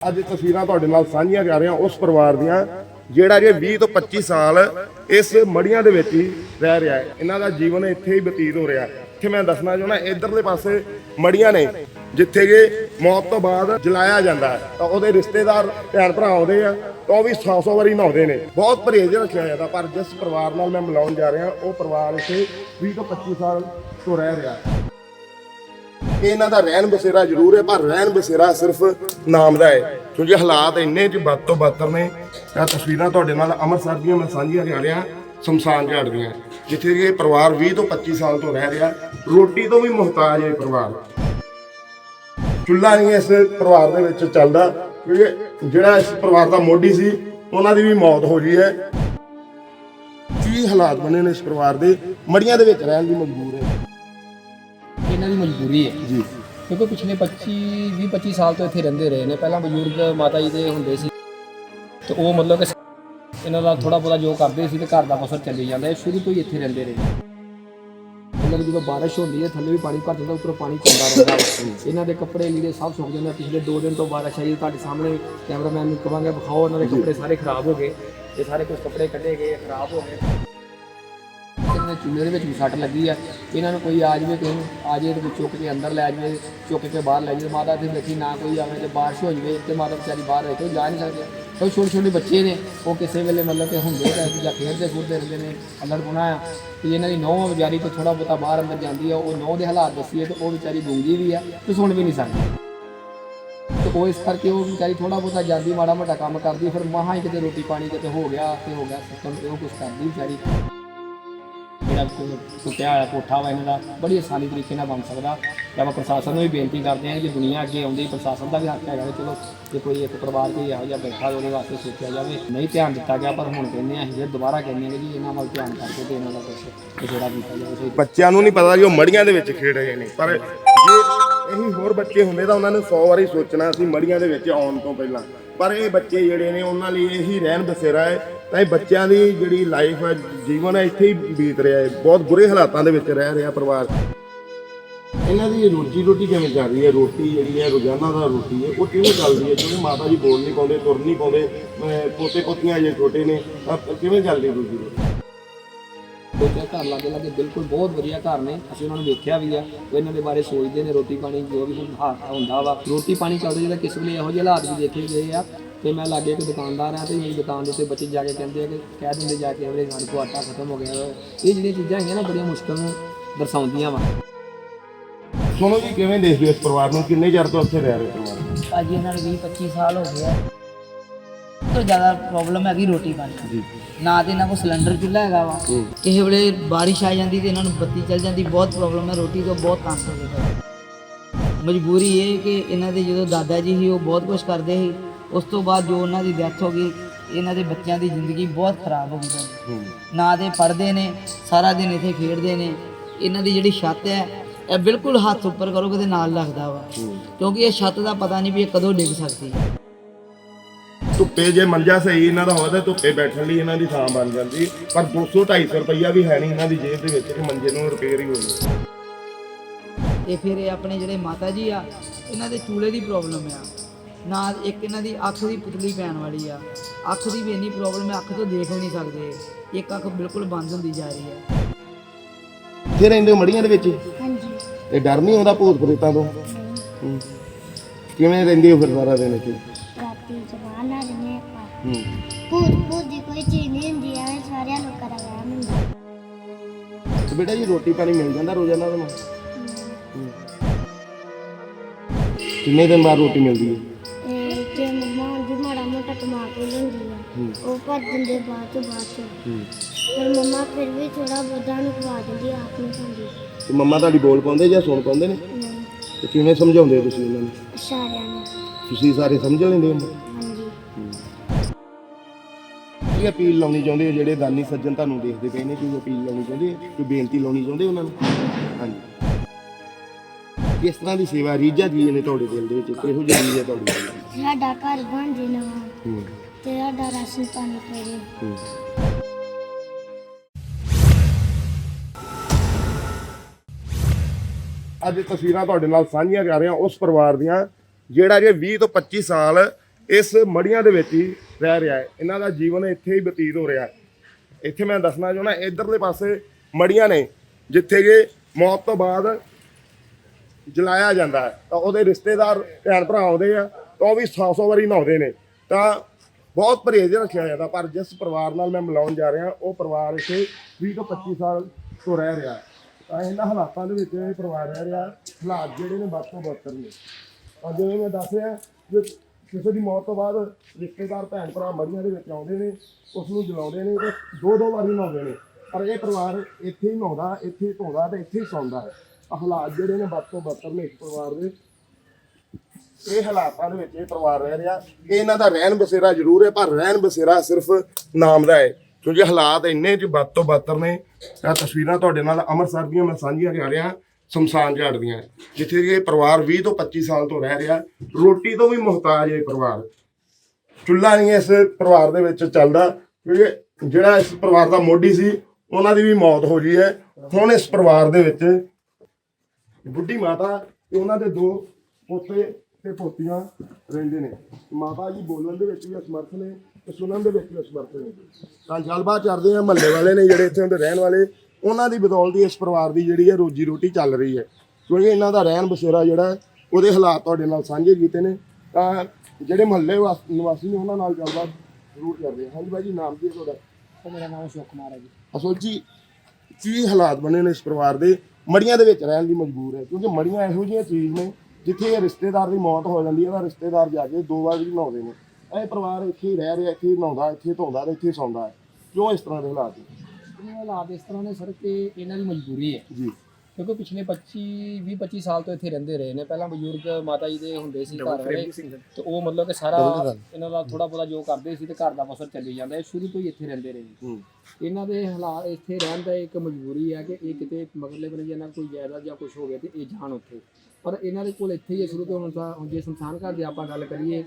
ਅੱਜ ਤਸਵੀਰਾਂ ਤੁਹਾਡੇ ਨਾਲ ਸਾਂਝੀਆਂ ਕਰ ਰਿਹਾ ਉਸ ਪਰਿਵਾਰ ਦੀਆਂ, ਜਿਹੜਾ ਜੇ 20 ਤੋਂ 25 ਸਾਲ ਇਸ ਮੜੀਆਂ ਦੇ ਵਿੱਚ ਹੀ ਰਹਿ ਰਿਹਾ ਹੈ। ਇਹਨਾਂ ਦਾ ਜੀਵਨ ਇੱਥੇ ਹੀ ਬਤੀਤ ਹੋ ਰਿਹਾ ਇੱਥੇ ਮੈਂ ਦੱਸਣਾ ਚਾਹੁੰਦਾ, ਇਧਰਲੇ ਪਾਸੇ ਮੜੀਆਂ ਨੇ, ਜਿੱਥੇ ਕਿ ਮੌਤ ਤੋਂ ਬਾਅਦ ਜਲਾਇਆ ਜਾਂਦਾ ਹੈ। ਤਾਂ ਉਹਦੇ ਰਿਸ਼ਤੇਦਾਰ, ਭੈਣ ਭਰਾ ਆਉਂਦੇ ਆ, ਤਾਂ ਉਹ ਵੀ 100-100 ਵਾਰੀ ਨਹਾਉਂਦੇ ਨੇ। ਬਹੁਤ ਪਰਹੇਜ਼ ਰੱਖਿਆ ਜਾਂਦਾ, ਪਰ ਜਿਸ ਪਰਿਵਾਰ ਨਾਲ ਮੈਂ ਮਿਲਾਉਣ ਜਾ ਰਿਹਾ, ਉਹ ਪਰਿਵਾਰ ਇੱਥੇ 20 ਤੋਂ 25 ਸਾਲ ਤੋਂ ਰਹਿ ਰਿਹਾ ਹੈ। ਇਹ ਇਹਨਾਂ ਦਾ ਰਹਿਣ ਬਸੇਰਾ ਜ਼ਰੂਰ ਹੈ, ਪਰ ਰਹਿਣ ਬਸੇਰਾ ਸਿਰਫ ਨਾਮ ਦਾ ਹੈ। ਕਿਉਂਕਿ ਹਾਲਾਤ ਇੰਨੇ ਚ ਵੱਧ ਤੋਂ ਬੱਤਰ ਨੇ। ਇਹ ਤਸਵੀਰਾਂ ਤੁਹਾਡੇ ਨਾਲ ਅੰਮ੍ਰਿਤਸਰ ਦੀਆਂ, ਮੈਂ ਸਾਂਝੀਆਂ ਕਰ ਰਿਹਾ, ਸ਼ਮਸ਼ਾਨ ਘਾਟ ਦੀਆਂ। ਜਿੱਥੇ ਕਿ ਇਹ ਪਰਿਵਾਰ 20 ਤੋਂ 25 ਸਾਲ ਤੋਂ ਰਹਿ ਰਿਹਾ, ਰੋਟੀ ਤੋਂ ਵੀ ਮੁਹਤਾਜ ਹੈ ਇਹ ਪਰਿਵਾਰ। ਚੁੱਲ੍ਹਾ ਨਹੀਂ ਇਸ ਪਰਿਵਾਰ ਦੇ ਵਿੱਚ ਚੱਲਦਾ, ਕਿਉਂਕਿ ਜਿਹੜਾ ਇਸ ਪਰਿਵਾਰ ਦਾ ਮੋਢੀ ਸੀ, ਉਹਨਾਂ ਦੀ ਵੀ ਮੌਤ ਹੋ ਗਈ ਹੈ। ਕੀ ਹਾਲਾਤ ਬਣੇ ਨੇ ਇਸ ਪਰਿਵਾਰ ਦੇ? ਮੜੀਆਂ ਦੇ ਵਿੱਚ ਰਹਿਣ ਦੀ ਮਜਬੂਰ ਇਹਨਾਂ ਦੀ ਮਜਬੂਰੀ ਹੈ। ਜੀ। ਕਿਉਂਕਿ ਪਿਛਲੇ 25 20 25 ਸਾਲ ਤੋਂ ਇੱਥੇ ਰਹਿੰਦੇ ਰਹੇ ਨੇ। ਪਹਿਲਾਂ ਬਜ਼ੁਰਗ ਮਾਤਾ ਜੀ ਦੇ ਹੁੰਦੇ ਸੀ। ਤੇ ਉਹ ਮਤਲਬ ਕਿ ਇਹਨਾਂ ਦਾ ਥੋੜਾ ਬਹੁਤਾ ਜੋ ਕਰਦੇ ਸੀ ਤੇ ਘਰ ਦਾ ਬਸਰ ਚੱਲੀ ਜਾਂਦਾ। ਇਹ ਸ਼ੁਰੂ ਤੋਂ ਹੀ ਇੱਥੇ ਰਹਿੰਦੇ ਰਹੇ। ਮਤਲਬ ਜਦੋਂ ਬਾਰਿਸ਼ ਹੁੰਦੀ ਹੈ ਥੱਲੇ ਵੀ ਪਾਣੀ ਭਰ ਜਾਂਦਾ ਉੱਪਰੋਂ ਪਾਣੀ ਚੰਦਾ ਰਹਿੰਦਾ। ਇਹਨਾਂ ਦੇ ਕੱਪੜੇ ਲੀੜੇ ਸਭ ਸੁੱਕ ਜਾਂਦੇ ਪਿਛਲੇ 2 ਦਿਨ ਤੋਂ ਬਾਰਿਸ਼ ਆਈ ਤੁਹਾਡੇ ਸਾਹਮਣੇ ਕੈਮਰਾਮੈਨ ਨੂੰ ਕਹਾਂਗੇ ਵਿਖਾਓ ਉਹਨਾਂ ਦੇ ਕੱਪੜੇ ਸਾਰੇ ਖਰਾਬ ਹੋ ਗਏ। ਇਹ ਸਾਰੇ ਕੁਝ ਕੱਪੜੇ ਕੱਢੇ ਗਏ ਖਰਾਬ ਹੋ ਗਏ। ਇਹਨਾਂ ਦੇ ਚੁੱਲ੍ਹੇ ਦੇ ਵਿੱਚ ਵੀ ਸੱਟ ਲੱਗੀ ਆ। ਇਹਨਾਂ ਨੂੰ ਕੋਈ ਆ ਜਾਵੇ, ਕਿਸੇ ਨੂੰ ਆ ਜਾਵੇ ਤੇ ਚੁੱਕ ਕੇ ਅੰਦਰ ਲੈ ਜਾਵੇ, ਚੁੱਕ ਕੇ ਬਾਹਰ ਲੈ ਜਾਵੇ। ਮਾਤਾ ਇੱਥੇ ਬੈਠੀ ਨਾ ਕੋਈ ਆਵੇ ਤੇ ਬਾਰਿਸ਼ ਹੋ ਜਾਵੇ ਤੇ ਮਾਤਾ ਵਿਚਾਰੀ ਬਾਹਰ ਰਹਿ ਕੇ ਜਾ ਨਹੀਂ ਸਕਦੇ। ਕੋਈ ਛੋਟੇ ਛੋਟੇ ਬੱਚੇ ਨੇ, ਉਹ ਕਿਸੇ ਵੇਲੇ ਮਤਲਬ ਕਿ ਹੁੰਦੇ ਤਾਂ ਜਾਂ ਖੇਡਦੇ ਖੁੱਡਦੇ ਰਹਿੰਦੇ ਨੇ ਅੱਲੜ ਪੁਣਾ ਆ। ਤੇ ਇਹਨਾਂ ਦੀ ਨੌਂ ਵਿਚਾਰੀ ਤੋਂ ਥੋੜਾ ਬਹੁਤਾ ਬਾਹਰ ਅੰਦਰ ਜਾਂਦੀ ਆ, ਉਹ ਨੌਂ ਦੇ ਹਾਲਾਤ ਦੱਸੀਏ ਤੇ ਉਹ ਵਿਚਾਰੀ ਗੂੰਗੀ ਵੀ ਆ ਤੇ ਸੁਣ ਵੀ ਨਹੀਂ ਸਕਦੀ। ਤੇ ਉਹ ਇਸ ਕਰਕੇ ਉਹ ਵਿਚਾਰੀ ਥੋੜਾ ਬਹੁਤਾ ਜਾਂਦੀ, ਮਾੜਾ ਮੋਟਾ ਕੰਮ ਕਰਦੀ, ਫਿਰ ਮਹਾਂ ਹੀ ਕਿਤੇ ਰੋਟੀ ਪਾਣੀ ਕਿਤੇ ਹੋ ਗਿਆ, ਤੇ ਹੋ ਗਿਆ ਸਿਸਟਮ ਉਹ ਕੁਝ ਕਰਦੀ ਵਿਚਾਰੀ। ਜਿਹੜਾ ਟੁੱਟਿਆ ਹੋਇਆ, ਕੋਠਾ ਵਾ ਇਹਨਾਂ ਦਾ, ਬੜੀ ਆਸਾਨੀ ਤਰੀਕੇ ਨਾਲ ਬਣ ਸਕਦਾ। ਤੇ ਆਪਾਂ ਪ੍ਰਸ਼ਾਸਨ ਨੂੰ ਵੀ ਬੇਨਤੀ ਕਰਦੇ ਹਾਂ ਕਿ ਦੁਨੀਆ ਅੱਗੇ ਆਉਂਦੀ, ਪ੍ਰਸ਼ਾਸਨ ਦਾ ਵੀ ਹੱਕ ਹੈਗਾ ਵੀ ਚਲੋ, ਜੇ ਕੋਈ ਇੱਕ ਪਰਿਵਾਰ ਕੋਈ ਇਹੋ ਜਿਹਾ ਬੈਠਾ ਉਹਦੇ ਵਾਸਤੇ ਸੋਚਿਆ ਜਾਵੇ। ਨਹੀਂ ਧਿਆਨ ਦਿੱਤਾ ਗਿਆ, ਪਰ ਹੁਣ ਕਹਿੰਦੇ ਆ ਅਸੀਂ ਜੇ ਦੁਬਾਰਾ ਕਹਿੰਦੇ ਹਾਂ ਕਿ ਜੀ ਇਹਨਾਂ ਵੱਲ ਧਿਆਨ ਕਰਕੇ ਤੇ ਇਹਨਾਂ ਦਾ ਕੁਝ ਜਿਹੜਾ ਕੀਤਾ ਜਾਵੇ ਬੱਚਿਆਂ ਨੂੰ ਨਹੀਂ ਪਤਾ ਜੀ ਉਹ ਮੜੀਆਂ ਦੇ ਵਿੱਚ ਖੇਡ ਰਹੇ ਨੇ, ਪਰ ਜੇ ਇਹੀ ਹੋਰ ਬੱਚੇ ਹੁੰਦੇ ਤਾਂ ਉਹਨਾਂ ਨੇ 100 ਵਾਰੀ ਸੋਚਣਾ ਸੀ ਮੜੀਆਂ ਦੇ ਵਿੱਚ ਆਉਣ ਤੋਂ ਪਹਿਲਾਂ। ਪਰ ਇਹ ਬੱਚੇ ਜਿਹੜੇ ਨੇ, ਉਹਨਾਂ ਲਈ ਇਹੀ ਰਹਿਣ ਬਸੇਰਾ ਹੈ ਤਾਂ ਇਹ ਬੱਚਿਆਂ ਦੀ ਜਿਹੜੀ ਲਾਈਫ ਹੈ ਜੀਵਨ ਹੈ ਇੱਥੇ ਹੀ ਬੀਤ ਰਿਹਾ ਹੈ। ਬਹੁਤ ਬੁਰੇ ਹਾਲਾਤਾਂ ਦੇ ਵਿੱਚ ਰਹਿ ਰਿਹਾ ਪਰਿਵਾਰ। ਇਹਨਾਂ ਦੀ ਰੋਜੀ ਰੋਟੀ ਕਿਵੇਂ ਚੱਲ ਰਹੀ ਹੈ? ਰੋਟੀ ਜਿਹੜੀ ਹੈ ਰੋਜ਼ਾਨਾ ਦਾ ਰੋਟੀ ਹੈ ਉਹ ਕਿਵੇਂ ਚੱਲਦੀ ਹੈ? ਕਿਉਂਕਿ ਮਾਤਾ ਜੀ ਬੋਲ ਨਹੀਂ ਪਾਉਂਦੇ ਤੁਰ ਨਹੀਂ ਪਾਉਂਦੇ ਪੋਤੇ ਪੋਤੀਆਂ ਜੇ ਛੋਟੇ ਨੇ। ਤਾਂ ਕਿਵੇਂ ਚੱਲਦੀ ਰੋਜੀ ਰੋਟੀ ਬੱਚੇ ਘਰ ਲਾਗੇ ਲਾਗੇ ਬਿਲਕੁਲ ਬਹੁਤ ਵਧੀਆ ਘਰ ਨੇ। ਅਸੀਂ ਉਹਨਾਂ ਨੂੰ ਵੇਖਿਆ ਵੀ ਆ ਉਹ ਇਹਨਾਂ ਦੇ ਬਾਰੇ ਸੋਚਦੇ ਨੇ ਰੋਟੀ ਪਾਣੀ ਜੋ ਵੀ ਹੁੰਦਾ ਹੁੰਦਾ ਵਾ। ਰੋਟੀ ਪਾਣੀ ਚੱਲਦਾ ਜਿਹੜਾ ਕਿਸੇ ਵੇਲੇ ਇਹੋ ਜਿਹੇ ਹਾਲਾਤ ਵੀ ਦੇਖੇ ਗਏ ਆ। ਤੇ ਮੈਂ ਲਾਗੇ ਇੱਕ ਦੁਕਾਨਦਾਰ ਆ ਤੇ ਮੇਰੀ ਦੁਕਾਨ ਦੇ ਉੱਤੇ ਬੱਚੇ ਜਾ ਕੇ ਕਹਿੰਦੇ ਆ ਕਿ ਕਹਿ ਦਿੰਦੇ ਜਾ ਕੇ ਵੀਰੇ ਸਾਡੇ ਕੋਲ ਆਟਾ ਖਤਮ ਹੋ ਗਿਆ ਵਾ। ਇਹ ਜਿਹੜੀਆਂ ਚੀਜ਼ਾਂ ਹੈਗੀਆਂ ਨਾ ਬੜੀਆਂ ਮੁਸ਼ਕਲ ਨੂੰ ਦਰਸਾਉਂਦੀਆਂ ਵਾ। ਸੁਣੋ ਜੀ ਕਿਵੇਂ ਦੇਖਦੇ ਹੋ ਇਸ ਪਰਿਵਾਰ ਨੂੰ? ਕਿੰਨੇ ਚਿਰ ਤੋਂ ਇੱਥੇ ਰਹਿ ਰਹੇ ਪਰਿਵਾਰ? ਭਾਜੀ ਇਹਨਾਂ ਨੂੰ 20 25 ਸਾਲ ਹੋ ਗਏ ਆ। ਸਭ ਤੋਂ ਜ਼ਿਆਦਾ ਪ੍ਰੋਬਲਮ ਹੈਗੀ ਰੋਟੀ ਪਾਣੀ ਦੀ। ਨਾ ਤੇ ਇਹਨਾਂ ਕੋਲ ਸਿਲੰਡਰ ਚੁੱਲ੍ਹਾ ਹੈਗਾ ਵਾ। ਕਿਸੇ ਵੇਲੇ ਬਾਰਿਸ਼ ਆ ਜਾਂਦੀ ਤੇ ਇਹਨਾਂ ਨੂੰ ਬੱਤੀ ਚੱਲ ਜਾਂਦੀ ਬਹੁਤ ਪ੍ਰੋਬਲਮ ਹੈ ਰੋਟੀ ਤੋਂ ਬਹੁਤ ਤੰਗ ਹੋ ਗਏ ਮਜਬੂਰੀ ਇਹ ਕਿ ਇਹਨਾਂ ਦੇ ਜਦੋਂ ਦਾਦਾ ਜੀ ਸੀ ਉਹ ਬਹੁਤ ਕੁਝ ਕਰਦੇ ਸੀ। ਉਸ ਤੋਂ ਬਾਅਦ ਜੋ ਉਹਨਾਂ ਦੀ ਡੈਥ ਹੋ ਗਈ ਇਹਨਾਂ ਦੇ ਬੱਚਿਆਂ ਦੀ ਜ਼ਿੰਦਗੀ ਬਹੁਤ ਖਰਾਬ ਹੋ ਗਈ। ਨਾ ਤੇ ਪੜ੍ਹਦੇ ਨੇ ਸਾਰਾ ਦਿਨ ਇੱਥੇ ਖੇਡਦੇ ਨੇ। ਇਹਨਾਂ ਦੀ ਜਿਹੜੀ ਛੱਤ ਹੈ ਇਹ ਬਿਲਕੁਲ ਹੱਥ ਉੱਪਰ ਕਰੋ ਕਿਤੇ ਨਾਲ ਲੱਗਦਾ ਵਾ। ਕਿਉਂਕਿ ਇਹ ਛੱਤ ਦਾ ਪਤਾ ਨਹੀਂ ਵੀ ਇਹ ਕਦੋਂ ਡਿੱਗ ਸਕਦੀ ਹੈ। ਧੁੱਪੇ ਜੇ ਮੰਜਾ ਸਹੀ ਇਹਨਾਂ ਦਾ ਹੋਵੇ ਤਾਂ ਧੁੱਪੇ ਬੈਠਣ ਲਈ ਇਹਨਾਂ ਦੀ ਥਾਂ ਬਣ ਜਾਂਦੀ। ਪਰ 200 250 ਰੁਪਈਆ ਵੀ ਹੈ ਨਹੀਂ ਇਹਨਾਂ ਦੀ ਜੇਬ ਦੇ ਵਿੱਚ ਕਿ ਮੰਜੇ ਨੂੰ ਰਿਪੇਅਰ ਹੀ ਹੋ ਜਾਵੇ ਤੇ ਫਿਰ ਇਹ ਆਪਣੇ ਜਿਹੜੇ ਮਾਤਾ ਜੀ ਆ ਇਹਨਾਂ ਦੇ ਚੂਲੇ ਦੀ ਪ੍ਰੋਬਲਮ ਆ। ਨਾਲ ਇੱਕ ਇਹਨਾਂ ਦੀ ਅੱਖ ਦੀ ਪੁਤਲੀ ਪੈਣ ਵਾਲੀ ਆ। ਅੱਖ ਦੀ ਵੀ ਇੰਨੀ ਪ੍ਰੋਬਲਮ ਹੈ ਅੱਖ ਤੋਂ ਦੇਖ ਵੀ ਨਹੀਂ ਸਕਦੇ। ਇੱਕ ਅੱਖ ਬਿਲਕੁਲ ਬੰਦ ਹੁੰਦੀ ਜਾ ਰਹੀ ਹੈ। ਰਹਿੰਦੇ ਹੋ ਮੜੀਆਂ ਦੇ ਵਿੱਚ? ਹਾਂਜੀ। ਇਹ ਡਰ ਨਹੀਂ ਆਉਂਦਾ ਭੂਤ ਪ੍ਰੇਤਾਂ ਤੋਂ? ਹੂੰ। ਕਿਵੇਂ ਰਹਿੰਦੇ ਹੋ ਫਿਰ ਸਾਰਾ ਦਿਨ ਇੱਥੇ? ਰਾਤੀ ਜਵਾਨ ਆ ਰਹੇ ਆਪਾਂ ਹੂੰ। ਭੂਤ ਭੂਤ ਦੀ ਕੋਈ ਚੀਜ਼ ਨਹੀਂ ਹੁੰਦੀ ਐਵੇਂ ਸਾਰਿਆਂ ਲੋਕਾਂ ਦਾ ਵਹਿਮ ਹੁੰਦਾ। ਤੇ ਬੇਟਾ ਜੀ ਰੋਟੀ ਪਾਣੀ ਮਿਲ ਜਾਂਦਾ ਰੋਜ਼ਾਨਾ ਤੁਹਾਨੂੰ? ਹੂੰ। ਕਿੰਨੇ ਦਿਨ ਬਾਅਦ ਰੋਟੀ ਮਿਲਦੀ ਹੈ? ਉਹ ਭਰ ਦਿੰਦੇ ਬਾਅਦ ਚ ਬਾਅਦ ਚ। ਹੂੰ। ਪਰ ਮੰਮਾ ਫਿਰ ਵੀ ਥੋੜਾ ਬਹੁਤਾ ਨੂੰ ਖਵਾ ਦਿੰਦੀ ਆਪ ਨਹੀਂ ਖਾਂਦੀ ਤੇ ਮੰਮਾ ਤੁਹਾਡੀ ਬੋਲ ਪਾਉਂਦੇ ਜਾਂ ਸੁਣ ਪਾਉਂਦੇ ਨੇ? ਨਹੀਂ, ਤੇ ਕਿਵੇਂ ਸਮਝਾਉਂਦੇ ਹੋ ਤੁਸੀਂ ਉਹਨਾਂ ਨੂੰ? ਇਸ਼ਾਰਿਆਂ ਨੂੰ। ਤੁਸੀਂ ਸਾਰੇ ਸਮਝ ਲੈਂਦੇ ਹੋ? ਹਾਂਜੀ। ਕੀ ਅਪੀਲ ਲਾਉਣੀ ਚਾਹੁੰਦੇ ਹੋ ਜਿਹੜੇ ਦਾਨੀ ਸੱਜਣ ਤੁਹਾਨੂੰ ਦੇਖਦੇ ਪਏ ਨੇ? ਕੋਈ ਅਪੀਲ ਲਾਉਣੀ ਚਾਹੁੰਦੇ ਹੋ? ਕੋਈ ਬੇਨਤੀ ਲਾਉਣੀ ਚਾਹੁੰਦੇ ਹੋ ਉਹਨਾਂ ਨੂੰ? ਹਾਂਜੀ। ਕਿਸ ਤਰ੍ਹਾਂ ਦੀ ਸੇਵਾ ਰੀਝਾ ਜੀ ਨੇ ਤੁਹਾਡੇ ਦਿਲ ਦੇ ਵਿੱਚ? ਕਿਹੋ ਜਿਹੀ ਰੀਝ ਹੈ ਤੁਹਾਡੀ ਦੀ? ਸਾਡਾ ਘਰ ਬਣ ਜੇ ਨਵਾਂ। ਹੂੰ। ਤੇ ਸਾਡਾ ਰਾਸ਼ਨ ਪਾਣੀ ਕਰੇ ਅੱਜ ਤਸਵੀਰਾਂ ਤੁਹਾਡੇ ਨਾਲ ਸਾਂਝੀਆਂ ਕਰ ਰਿਹਾ ਉਸ ਪਰਿਵਾਰ ਦੀਆਂ, ਜਿਹੜਾ ਜੇ 20 ਤੋਂ 25 ਸਾਲ ਇਸ ਮੜੀਆਂ ਦੇ ਵਿੱਚ ਹੀ ਰਹਿ ਰਿਹਾ ਹੈ। ਇਹਨਾਂ ਦਾ ਜੀਵਨ ਇੱਥੇ ਹੀ ਬਤੀਤ ਹੋ ਰਿਹਾ ਹੈ। ਇੱਥੇ ਮੈਂ ਦੱਸਣਾ ਚਾਹੁੰਦਾ, ਇਧਰਲੇ ਪਾਸੇ ਮੜੀਆਂ ਨੇ, ਜਿੱਥੇ ਕਿ ਮੌਤ ਤੋਂ ਬਾਅਦ ਜਲਾਇਆ ਜਾਂਦਾ ਹੈ। ਤਾਂ ਉਹਦੇ ਰਿਸ਼ਤੇਦਾਰ, ਭੈਣ ਭਰਾ ਆਉਂਦੇ ਆ, ਤਾਂ ਉਹ ਵੀ 100-100 ਵਾਰੀ ਨਹਾਉਂਦੇ ਨੇ। ਤਾਂ ਬਹੁਤ ਪਰਹੇਜ਼ ਰੱਖਿਆ ਜਾਂਦਾ, ਪਰ ਜਿਸ ਪਰਿਵਾਰ ਨਾਲ ਮੈਂ ਮਿਲਾਉਣ ਜਾ ਰਿਹਾ, ਉਹ ਪਰਿਵਾਰ ਇੱਥੇ 20 ਤੋਂ 25 ਸਾਲ ਤੋਂ ਰਹਿ ਰਿਹਾ ਹੈ। ਤਾਂ ਇਹਨਾਂ ਹਾਲਾਤਾਂ ਦੇ ਵਿੱਚ ਇਹ ਪਰਿਵਾਰ ਰਹਿ ਰਿਹਾ ਹਾਲਾਤ ਜਿਹੜੇ ਨੇ ਵੱਧ ਤੋਂ ਬੱਤਰ ਨੇ ਤਾਂ ਜਿਵੇਂ ਮੈਂ ਦੱਸ ਰਿਹਾ ਕਿ ਕਿਸੇ ਦੀ ਮੌਤ ਤੋਂ ਬਾਅਦ ਰਿਸ਼ਤੇਦਾਰ, ਭੈਣ ਭਰਾ ਮੜੀਆਂ ਦੇ ਵਿੱਚ ਆਉਂਦੇ ਨੇ, ਉਸ ਨੂੰ ਜਲਾਉਂਦੇ ਨੇ, ਤੇ ਦੋ ਦੋ ਵਾਰੀ ਨਹਾਉਂਦੇ ਨੇ। ਪਰ ਇਹ ਪਰਿਵਾਰ ਇੱਥੇ ਹੀ ਨਹਾਉਂਦਾ, ਇੱਥੇ ਹੀ ਧੋਂਦਾ ਤੇ ਇੱਥੇ ਹੀ ਸੌਂਦਾ ਹੈ। ਹਾਲਾਤ ਜਿਹੜੇ ਨੇ ਵੱਧ ਤੋਂ ਬੱਤਰ ਨੇ ਇਸ ਪਰਿਵਾਰ ਦੇ। ਇਹ ਹਾਲਾਤਾਂ ਦੇ ਵਿੱਚ ਇਹ ਪਰਿਵਾਰ ਰਹਿ ਰਿਹਾ। ਇਹ ਇਹਨਾਂ ਦਾ ਰਹਿਣ ਬਸੇਰਾ ਜ਼ਰੂਰ ਹੈ, ਪਰ ਰਹਿਣ ਬਸੇਰਾ ਸਿਰਫ ਨਾਮ ਦਾ ਹੈ। ਕਿਉਂਕਿ ਹਾਲਾਤ ਇੰਨੇ ਚ ਵੱਧ ਤੋਂ ਬੱਤਰ ਨੇ। ਇਹ ਤਸਵੀਰਾਂ ਤੁਹਾਡੇ ਨਾਲ ਅੰਮ੍ਰਿਤਸਰ ਦੀਆਂ, ਮੈਂ ਸਾਂਝੀਆਂ ਕਰ ਰਿਹਾ, ਸ਼ਮਸ਼ਾਨ ਘਾਟ ਦੀਆਂ। ਜਿੱਥੇ ਇਹ ਪਰਿਵਾਰ 20 ਤੋਂ 25 ਸਾਲ ਤੋਂ ਰਹਿ ਰਿਹਾ। ਰੋਟੀ ਤੋਂ ਵੀ ਮੁਹਤਾਜ ਹੈ ਇਹ ਪਰਿਵਾਰ। ਚੁੱਲ੍ਹਾ ਨਹੀਂ ਇਸ ਪਰਿਵਾਰ ਦੇ ਵਿੱਚ ਚੱਲਦਾ, ਕਿਉਂਕਿ ਜਿਹੜਾ ਇਸ ਪਰਿਵਾਰ ਦਾ ਮੋਢੀ ਸੀ, ਉਹਨਾਂ ਦੀ ਵੀ ਮੌਤ ਹੋ ਗਈ ਹੈ। ਹੁਣ ਇਸ ਪਰਿਵਾਰ ਦੇ ਵਿੱਚ ਬੁੱਢੀ ਮਾਤਾ ਤੇ ਉਹਨਾਂ ਦੇ ਦੋ ਪੋਤੇ ਤੇ ਪੋਤੀਆਂ ਰਹਿੰਦੇ ਨੇ। ਮਾਤਾ ਜੀ ਬੋਲਣ ਦੇ ਵਿੱਚ ਵੀ ਅਸਮਰਥ ਨੇ ਤੇ ਸੁਣਨ ਦੇ ਵਿੱਚ ਵੀ ਅਸਮਰਥ ਨੇ। ਤਾਂ ਗੱਲਬਾਤ ਕਰਦੇ ਆ ਮਹੱਲੇ ਵਾਲੇ ਨੇ ਜਿਹੜੇ ਇੱਥੇ ਦੇ ਰਹਿਣ ਵਾਲੇ। ਉਹਨਾਂ ਦੀ ਬਦੌਲਤ ਇਸ ਪਰਿਵਾਰ ਦੀ ਜਿਹੜੀ ਹੈ ਰੋਜੀ ਰੋਟੀ ਚੱਲ ਰਹੀ ਹੈ। ਕਿਉਂਕਿ ਇਹਨਾਂ ਦਾ ਰਹਿਣ ਬਸੇਰਾ ਜਿਹੜਾ ਉਹਦੇ ਹਾਲਾਤ ਤੁਹਾਡੇ ਨਾਲ ਸਾਂਝੇ ਕੀਤੇ ਨੇ। ਤਾਂ ਜਿਹੜੇ ਮਹੱਲੇ ਵਾਸ- ਨਿਵਾਸੀ ਨੇ ਉਹਨਾਂ ਨਾਲ ਗੱਲਬਾਤ ਜ਼ਰੂਰ ਕਰਦੇ ਹਾਂ। ਹਾਂਜੀ ਬਾਈ ਜੀ ਨਾਮ ਕੀ ਤੁਹਾਡਾ? ਮੇਰਾ ਨਾਮ ਅਸ਼ੋਕ ਕੁਮਾਰ ਹੈ ਜੀ। ਅਸਲ ਜੀ ਕੀ ਹਾਲਾਤ ਬਣੇ ਨੇ ਇਸ ਪਰਿਵਾਰ ਦੇ? ਮੜੀਆਂ ਦੇ ਵਿੱਚ ਰਹਿਣ ਦੀ ਮਜਬੂਰ ਹੈ। ਕਿਉਂਕਿ ਮੜੀਆਂ ਇਹੋ ਜਿਹੀਆਂ ਚੀਜ਼ ਨੇ ਜਿੱਥੇ ਇਹ ਰਿਸ਼ਤੇਦਾਰ ਦੀ ਮੌਤ ਹੋ ਜਾਂਦੀ ਹੈ ਤਾਂ ਰਿਸ਼ਤੇਦਾਰ ਜਾ ਕੇ ਦੋ ਵਾਰ ਵੀ ਨਹਾਉਂਦੇ ਨੇ। ਇਹ ਪਰਿਵਾਰ ਇੱਥੇ ਹੀ ਰਹਿ ਰਿਹਾ ਇੱਥੇ ਹੀ ਨਹਾਉਂਦਾ ਇੱਥੇ ਧੋਂਦਾ ਤੇ ਇੱਥੇ ਸੌਂਦਾ ਹੈ। ਕਿਉਂ ਇਸ ਤਰ੍ਹਾਂ ਦੇ ਹਾਲਾਤ ਨੇ? ਇਹ ਹਾਲਾਤ ਇਸ ਤਰ੍ਹਾਂ ਨੇ ਸਰ ਕਿ ਇਹਨਾਂ ਦੀ ਮਜਬੂਰੀ ਹੈ। ਜੀ। ਕਿਉਂਕਿ ਪਿਛਲੇ 25 20 25 ਸਾਲ ਤੋਂ ਇੱਥੇ ਰਹਿੰਦੇ ਰਹੇ ਨੇ। ਪਹਿਲਾਂ ਬਜ਼ੁਰਗ ਮਾਤਾ ਜੀ ਦੇ ਹੁੰਦੇ ਸੀ ਘਰ ਵਾਲੇ। ਤੇ ਉਹ ਮਤਲਬ ਕਿ ਸਾਰਾ ਇਹਨਾਂ ਦਾ ਥੋੜਾ ਬਹੁਤਾ ਜੋ ਕਰਦੇ ਸੀ ਤੇ ਘਰ ਦਾ ਬਸਰ ਚੱਲੀ ਜਾਂਦਾ ਇਹ ਸ਼ੁਰੂ ਤੋਂ ਹੀ ਇੱਥੇ ਰਹਿੰਦੇ ਰਹੇ ਇਹਨਾਂ ਦੇ ਹਾਲਾਤ ਇੱਥੇ ਰਹਿਣ ਦਾ ਇੱਕ ਮਜਬੂਰੀ ਹੈ ਕਿ ਇਹ ਕਿਤੇ ਮਗਰਲੇ ਬੰਨੇ ਜੇ ਇਹਨਾਂ ਕੋਈ ਜਾਇਦਾਦ ਜਾਂ ਕੁਝ ਹੋ ਗਿਆ ਤੇ ਇਹ ਜਾਣ ਉੱਥੇ। ਪਰ ਇਹਨਾਂ ਦੇ ਕੋਲ ਇੱਥੇ ਹੀ ਹੈ ਸ਼ੁਰੂ ਤੋਂ ਹੁਣ ਤਾਂ ਹੁਣ ਜੇ ਸੰਸਾਨ ਘਰ ਦੀ ਆਪਾਂ ਗੱਲ ਕਰੀਏ